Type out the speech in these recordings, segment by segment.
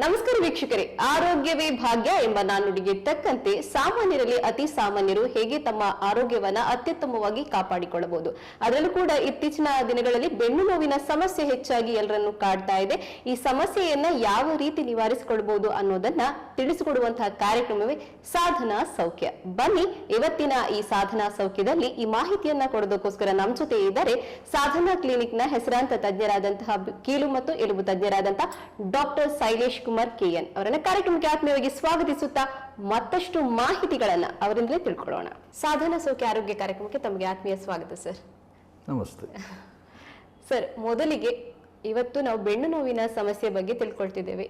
ನಮಸ್ಕಾರ ವೀಕ್ಷಕರೇ, ಆರೋಗ್ಯವೇ ಭಾಗ್ಯ ಎಂಬ ನಾನುಡಿಗೆ ತಕ್ಕಂತೆ ಸಾಮಾನ್ಯರಲ್ಲಿ ಅತಿ ಸಾಮಾನ್ಯರು ಹೇಗೆ ತಮ್ಮ ಆರೋಗ್ಯವನ್ನ ಅತ್ಯುತ್ತಮವಾಗಿ ಕಾಪಾಡಿಕೊಳ್ಳಬಹುದು. ಅದರಲ್ಲೂ ಕೂಡ ಇತ್ತೀಚಿನ ದಿನಗಳಲ್ಲಿ ಬೆನ್ನು ನೋವಿನ ಸಮಸ್ಯೆ ಹೆಚ್ಚಾಗಿ ಎಲ್ಲರನ್ನು ಕಾಡ್ತಾ ಇದೆ. ಈ ಸಮಸ್ಯೆಯನ್ನ ಯಾವ ರೀತಿ ನಿವಾರಿಸಿಕೊಳ್ಳಬಹುದು ಅನ್ನೋದನ್ನ ತಿಳಿಸಿಕೊಡುವಂತಹ ಕಾರ್ಯಕ್ರಮವೇ ಸಾಧನಾ ಸೌಖ್ಯ. ಬನ್ನಿ, ಇವತ್ತಿನ ಈ ಸಾಧನಾ ಸೌಖ್ಯದಲ್ಲಿ ಈ ಮಾಹಿತಿಯನ್ನ ಕೊಡೋದಕ್ಕೋಸ್ಕರ ನಮ್ಮ ಜೊತೆ ಇದ್ದಾರೆ ಸಾಧನಾ ಕ್ಲಿನಿಕ್ನ ಹೆಸರಾಂತ ತಜ್ಞರಾದಂತಹ ಕೀಲು ಮತ್ತು ಎಲುಬು ತಜ್ಞರಾದಂತಹ ಡಾಕ್ಟರ್ ಶೈಲೇಶ್ ಕುಮಾರ್ ಕೆಎನ್ ಅವರನ್ನ ಕಾರ್ಯಕ್ರಮಕ್ಕೆ ಆತ್ಮೀಯವಾಗಿ ಸ್ವಾಗತಿಸುತ್ತಾ ಮತ್ತಷ್ಟು ಮಾಹಿತಿಗಳನ್ನ ಅವರಿಂದಲೇ ತಿಳ್ಕೊಳ್ಳೋಣ. ಸಾಧನ ಸೌಖ್ಯ ಆರೋಗ್ಯ ಕಾರ್ಯಕ್ರಮಕ್ಕೆ ತಮಗೆ ಆತ್ಮೀಯ ಸ್ವಾಗತ ಸರ್. ನಮಸ್ತೆ. ಸರ್ ಮೊದಲಿಗೆ ಇವತ್ತು ನಾವು ಬೆಣ್ಣು ನೋವಿನ ಸಮಸ್ಯೆ ಬಗ್ಗೆ ತಿಳ್ಕೊಳ್ತಿದ್ದೇವೆ.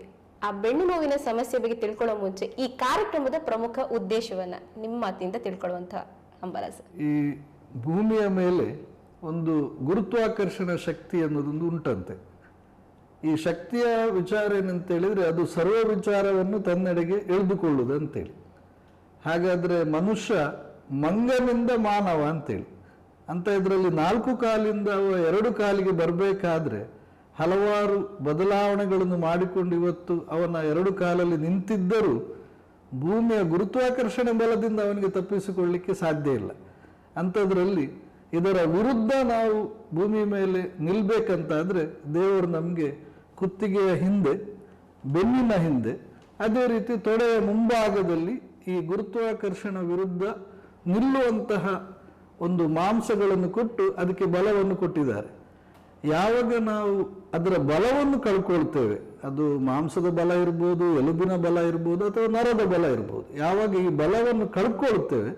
ಆ ಬೆಣ್ಣು ನೋವಿನ ಸಮಸ್ಯೆ ಬಗ್ಗೆ ತಿಳ್ಕೊಳ್ಳೋ ಮುಂಚೆ ಈ ಕಾರ್ಯಕ್ರಮದ ಪ್ರಮುಖ ಉದ್ದೇಶವನ್ನ ನಿಮ್ಮ ಮಾತಿನಿಂದ ತಿಳ್ಕೊಳ್ಳುವಂತಹ ಹಂಬಲ ಸರ್. ಈ ಭೂಮಿಯ ಮೇಲೆ ಒಂದು ಗುರುತ್ವಾಕರ್ಷಣ ಶಕ್ತಿ ಅನ್ನೋದೊಂದು ಉಂಟಂತೆ. ಈ ಶಕ್ತಿಯ ವಿಚಾರ ಏನಂತ ಹೇಳಿದ್ರೆ ಅದು ಸರ್ವ ವಿಚಾರವನ್ನು ತನ್ನೆಡೆಗೆ ಎಳೆದುಕೊಳ್ಳುವುದು ಅಂತೇಳಿ. ಹಾಗಾದರೆ ಮನುಷ್ಯ ಮಂಗನಿಂದ ಮಾನವ ಅಂತೇಳಿ. ಅಂತ ಇದರಲ್ಲಿ ನಾಲ್ಕು ಕಾಲಿಂದ ಎರಡು ಕಾಲಿಗೆ ಬರಬೇಕಾದ್ರೆ ಹಲವಾರು ಬದಲಾವಣೆಗಳನ್ನು ಮಾಡಿಕೊಂಡು ಇವತ್ತು ಅವನ ಎರಡು ಕಾಲಲ್ಲಿ ನಿಂತಿದ್ದರೂ ಭೂಮಿಯ ಗುರುತ್ವಾಕರ್ಷಣೆ ಬಲದಿಂದ ಅವನಿಗೆ ತಪ್ಪಿಸಿಕೊಳ್ಳಿಕ್ಕೆ ಸಾಧ್ಯ ಇಲ್ಲ. ಅಂಥದ್ರಲ್ಲಿ ಇದರ ವಿರುದ್ಧ ನಾವು ಭೂಮಿ ಮೇಲೆ ನಿಲ್ಬೇಕಂತಾದರೆ ದೇವರು ನಮಗೆ ಕುತ್ತಿಗೆಯ ಹಿಂದೆ, ಬೆನ್ನಿನ ಹಿಂದೆ, ಅದೇ ರೀತಿ ತೊಡೆಯ ಮುಂಭಾಗದಲ್ಲಿ ಈ ಗುರುತ್ವಾಕರ್ಷಣ ವಿರುದ್ಧ ನಿಲ್ಲುವಂತಹ ಒಂದು ಮಾಂಸಗಳನ್ನು ಕೊಟ್ಟು ಅದಕ್ಕೆ ಬಲವನ್ನು ಕೊಟ್ಟಿದ್ದಾರೆ. ಯಾವಾಗ ನಾವು ಅದರ ಬಲವನ್ನು ಕಳ್ಕೊಳ್ತೇವೆ, ಅದು ಮಾಂಸದ ಬಲ ಇರ್ಬೋದು, ಎಲುಬಿನ ಬಲ ಇರ್ಬೋದು ಅಥವಾ ನರದ ಬಲ ಇರ್ಬೋದು, ಯಾವಾಗ ಈ ಬಲವನ್ನು ಕಳ್ಕೊಳ್ತೇವೆ,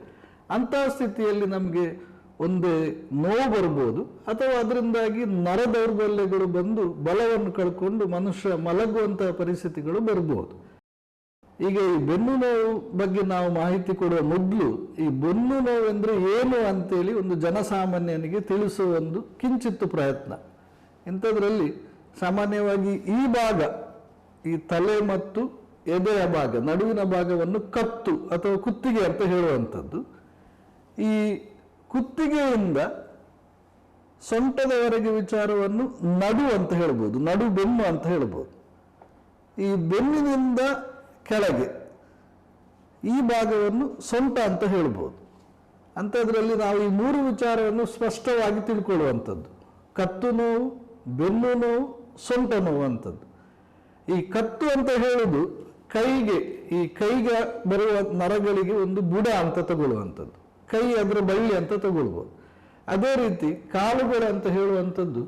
ಅಂತಹ ಸ್ಥಿತಿಯಲ್ಲಿ ನಮಗೆ ಒಂದೇ ನೋವು ಬರ್ಬೋದು ಅಥವಾ ಅದರಿಂದಾಗಿ ನರ ದೌರ್ಬಲ್ಯಗಳು ಬಂದು ಬಲವನ್ನು ಕಳ್ಕೊಂಡು ಮನುಷ್ಯ ಮಲಗುವಂತಹ ಪರಿಸ್ಥಿತಿಗಳು ಬರ್ಬೋದು. ಈಗ ಈ ಬೆನ್ನು ನೋವು ಬಗ್ಗೆ ನಾವು ಮಾಹಿತಿ ಕೊಡುವ ಮೊದಲು ಈ ಬೆನ್ನು ನೋವು ಅಂದ್ರೆ ಏನು ಅಂತೇಳಿ ಒಂದು ಜನಸಾಮಾನ್ಯನಿಗೆ ತಿಳಿಸುವ ಒಂದು ಕಿಂಚಿತ್ತು ಪ್ರಯತ್ನ. ಇಂಥದ್ರಲ್ಲಿ ಸಾಮಾನ್ಯವಾಗಿ ಈ ಭಾಗ, ಈ ತಲೆ ಮತ್ತು ಎದೆಯ ಭಾಗ, ನಡುವಿನ ಭಾಗವನ್ನು ಕತ್ತು ಅಥವಾ ಕುತ್ತಿಗೆ ಅಂತ ಹೇಳುವಂಥದ್ದು. ಈ ಕುತ್ತಿಗೆಯಿಂದ ಸೊಂಟದವರೆಗೆ ವಿಚಾರವನ್ನು ನಡು ಅಂತ ಹೇಳ್ಬೋದು, ನಡು ಬೆನ್ನು ಅಂತ ಹೇಳ್ಬೋದು. ಈ ಬೆನ್ನಿನಿಂದ ಕೆಳಗೆ ಈ ಭಾಗವನ್ನು ಸೊಂಟ ಅಂತ ಹೇಳ್ಬೋದು. ಅಂಥದ್ರಲ್ಲಿ ನಾವು ಈ ಮೂರು ವಿಚಾರವನ್ನು ಸ್ಪಷ್ಟವಾಗಿ ತಿಳ್ಕೊಳ್ಳುವಂಥದ್ದು. ಕತ್ತು ನೋವು, ಬೆನ್ನು ನೋವು, ಸೊಂಟ ನೋವು ಅಂಥದ್ದು. ಈ ಕತ್ತು ಅಂತ ಹೇಳುದು ಕೈಗೆ, ಈ ಕೈಗೆ ಬರುವ ನರಗಳಿಗೆ ಒಂದು ಬುಡ ಅಂತ ತಗೊಳ್ಳುವಂಥದ್ದು. ಕೈ ಅದರ ಬಳ್ಳಿ ಅಂತ ತಗೊಳ್ಬೋದು ಅದೇ ರೀತಿ ಕಾಲುಗಳು ಅಂತ ಹೇಳುವಂಥದ್ದು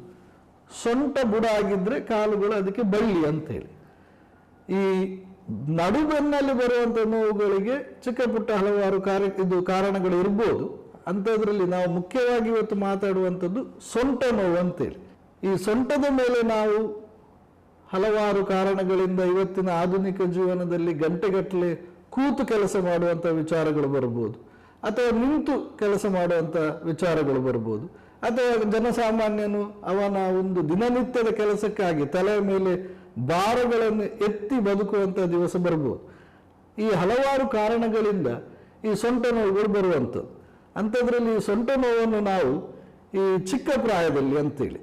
ಸೊಂಟ ಬುಡ ಆಗಿದ್ರೆ ಕಾಲುಗಳು ಅದಕ್ಕೆ ಬಳ್ಳಿ ಅಂತೇಳಿ ಈ ನಡುಬೆನ್ನಲ್ಲಿ ಬರುವಂಥ ನೋವುಗಳಿಗೆ ಚಿಕ್ಕ ಪುಟ್ಟ ಹಲವಾರು ಕಾರ್ಯ ಇದು ಕಾರಣಗಳು ಇರ್ಬೋದು. ಅಂಥದ್ರಲ್ಲಿ ನಾವು ಮುಖ್ಯವಾಗಿ ಇವತ್ತು ಮಾತಾಡುವಂಥದ್ದು ಸೊಂಟ ನೋವು ಅಂತೇಳಿ ಈ ಸೊಂಟದ ಮೇಲೆ ನಾವು ಹಲವಾರು ಕಾರಣಗಳಿಂದ ಇವತ್ತಿನ ಆಧುನಿಕ ಜೀವನದಲ್ಲಿ ಗಂಟೆಗಟ್ಟಲೆ ಕೂತು ಕೆಲಸ ಮಾಡುವಂಥ ವಿಚಾರಗಳು ಬರ್ಬೋದು. ಅಥವಾ ನಿಂತು ಕೆಲಸ ಮಾಡುವಂಥ ವಿಚಾರಗಳು ಬರ್ಬೋದು. ಅಥವಾ ಜನಸಾಮಾನ್ಯನು ಅವನ ಒಂದು ದಿನನಿತ್ಯದ ಕೆಲಸಕ್ಕಾಗಿ ತಲೆಯ ಮೇಲೆ ಭಾರಗಳನ್ನು ಎತ್ತಿ ಬದುಕುವಂಥ ದಿವಸ ಬರ್ಬೋದು. ಈ ಹಲವಾರು ಕಾರಣಗಳಿಂದ ಈ ಸೊಂಟ ನೋವುಗಳು ಬರುವಂಥದ್ದು. ಅಂಥದ್ರಲ್ಲಿ ಈ ಸೊಂಟ ನೋವನ್ನು ನಾವು ಈ ಚಿಕ್ಕ ಪ್ರಾಯದಲ್ಲಿ ಅಂತೇಳಿ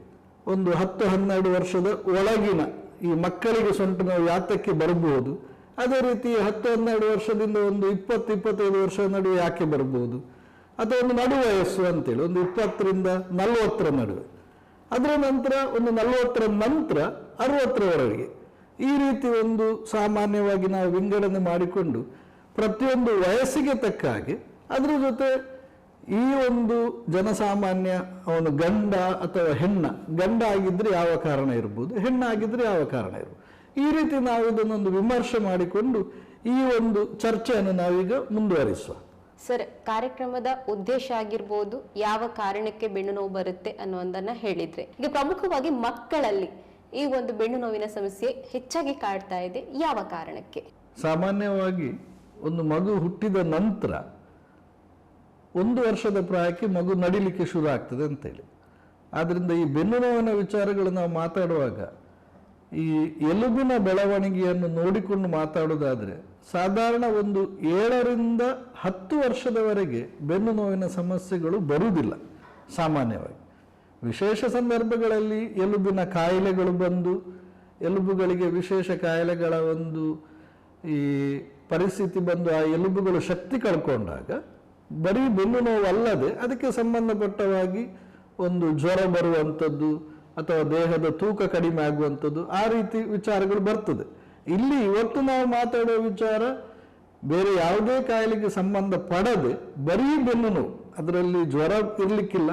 ಒಂದು ಹತ್ತು ಹನ್ನೆರಡು ವರ್ಷದ ಒಳಗಿನ ಈ ಮಕ್ಕಳಿಗೆ ಸೊಂಟ ನೋವು ಯಾತಕ್ಕೆ ಬರಬಹುದು? ಅದೇ ರೀತಿ ಹತ್ತು ಹನ್ನೆರಡು ವರ್ಷದಿಂದ ಒಂದು ಇಪ್ಪತ್ತು ಇಪ್ಪತ್ತೈದು ವರ್ಷ ನಡುವೆ ಯಾಕೆ ಬರ್ಬೋದು? ಅಥವಾ ಒಂದು ನಡು ವಯಸ್ಸು ಅಂತೇಳಿ, ಒಂದು ಇಪ್ಪತ್ತರಿಂದ ನಲವತ್ತರ ನಡುವೆ. ಅದರ ನಂತರ ಒಂದು ನಲವತ್ತರ ನಂತರ ಅರವತ್ತರವರೆಗೆ. ಈ ರೀತಿ ಒಂದು ಸಾಮಾನ್ಯವಾಗಿ ನಾವು ವಿಂಗಡಣೆ ಮಾಡಿಕೊಂಡು ಪ್ರತಿಯೊಂದು ವಯಸ್ಸಿಗೆ ತಕ್ಕ ಹಾಗೆ ಅದರ ಜೊತೆ ಈ ಒಂದು ಜನಸಾಮಾನ್ಯ ಅವನು ಗಂಡ ಅಥವಾ ಹೆಣ್ಣ, ಗಂಡ ಆಗಿದ್ರೆ ಯಾವ ಕಾರಣ ಇರ್ಬೋದು ಹೆಣ್ಣಾಗಿದ್ರೆ ಯಾವ ಕಾರಣ ಇರ್ಬೋದು? ಈ ರೀತಿ ನಾವು ಇದನ್ನೊಂದು ವಿಮರ್ಶೆ ಮಾಡಿಕೊಂಡು ಈ ಒಂದು ಚರ್ಚೆಯನ್ನು ನಾವೀಗ ಮುಂದುವರಿಸುವ. ಸರ್ ಕಾರ್ಯಕ್ರಮದ ಉದ್ದೇಶ ಆಗಿರ್ಬೋದು ಯಾವ ಕಾರಣಕ್ಕೆ ಬೆನ್ನು ನೋವು ಬರುತ್ತೆ ಅನ್ನೋದನ್ನ ಹೇಳಿದ್ರೆ. ಈಗ ಪ್ರಮುಖವಾಗಿ ಮಕ್ಕಳಲ್ಲಿ ಈ ಒಂದು ಬೆನ್ನು ನೋವಿನ ಸಮಸ್ಯೆ ಹೆಚ್ಚಾಗಿ ಕಾಡ್ತಾ ಇದೆ. ಯಾವ ಕಾರಣಕ್ಕೆ? ಸಾಮಾನ್ಯವಾಗಿ ಒಂದು ಮಗು ಹುಟ್ಟಿದ ನಂತರ ಒಂದು ವರ್ಷದ ಪ್ರಾಯಕ್ಕೆ ಮಗು ನಡಿಲಿಕ್ಕೆ ಶುರು ಆಗ್ತದೆ ಅಂತೇಳಿ. ಆದ್ದರಿಂದ ಈ ಬೆನ್ನು ನೋವಿನ ವಿಚಾರಗಳು ನಾವು ಮಾತಾಡುವಾಗ ಈ ಎಲುಬಿನ ಬೆಳವಣಿಗೆಯನ್ನು ನೋಡಿಕೊಂಡು ಮಾತಾಡೋದಾದರೆ ಸಾಧಾರಣ ಒಂದು ಏಳರಿಂದ ಹತ್ತು ವರ್ಷದವರೆಗೆ ಬೆನ್ನು ನೋವಿನ ಸಮಸ್ಯೆಗಳು ಬರುವುದಿಲ್ಲ, ಸಾಮಾನ್ಯವಾಗಿ. ವಿಶೇಷ ಸಂದರ್ಭಗಳಲ್ಲಿ ಎಲುಬಿನ ಕಾಯಿಲೆಗಳು ಬಂದು, ಎಲುಬುಗಳಿಗೆ ವಿಶೇಷ ಕಾಯಿಲೆಗಳ ಒಂದು ಈ ಪರಿಸ್ಥಿತಿ ಬಂದು ಆ ಎಲುಬುಗಳು ಶಕ್ತಿ ಕಳ್ಕೊಂಡಾಗ ಬರೀ ಬೆನ್ನು ನೋವು ಅಲ್ಲದೆ ಅದಕ್ಕೆ ಸಂಬಂಧಪಟ್ಟವಾಗಿ ಒಂದು ಜ್ವರ ಬರುವಂಥದ್ದು ಅಥವಾ ದೇಹದ ತೂಕ ಕಡಿಮೆ ಆಗುವಂಥದ್ದು ಆ ರೀತಿ ವಿಚಾರಗಳು ಬರ್ತದೆ. ಇಲ್ಲಿ ಇವತ್ತು ನಾವು ಮಾತಾಡುವ ವಿಚಾರ ಬೇರೆ ಯಾವುದೇ ಕಾಯಿಲೆಗೆ ಸಂಬಂಧ ಪಡದೆ ಬರೀ ಬೆನ್ನು ನೋವು ಅದರಲ್ಲಿ ಜ್ವರ ಇರಲಿಕ್ಕಿಲ್ಲ,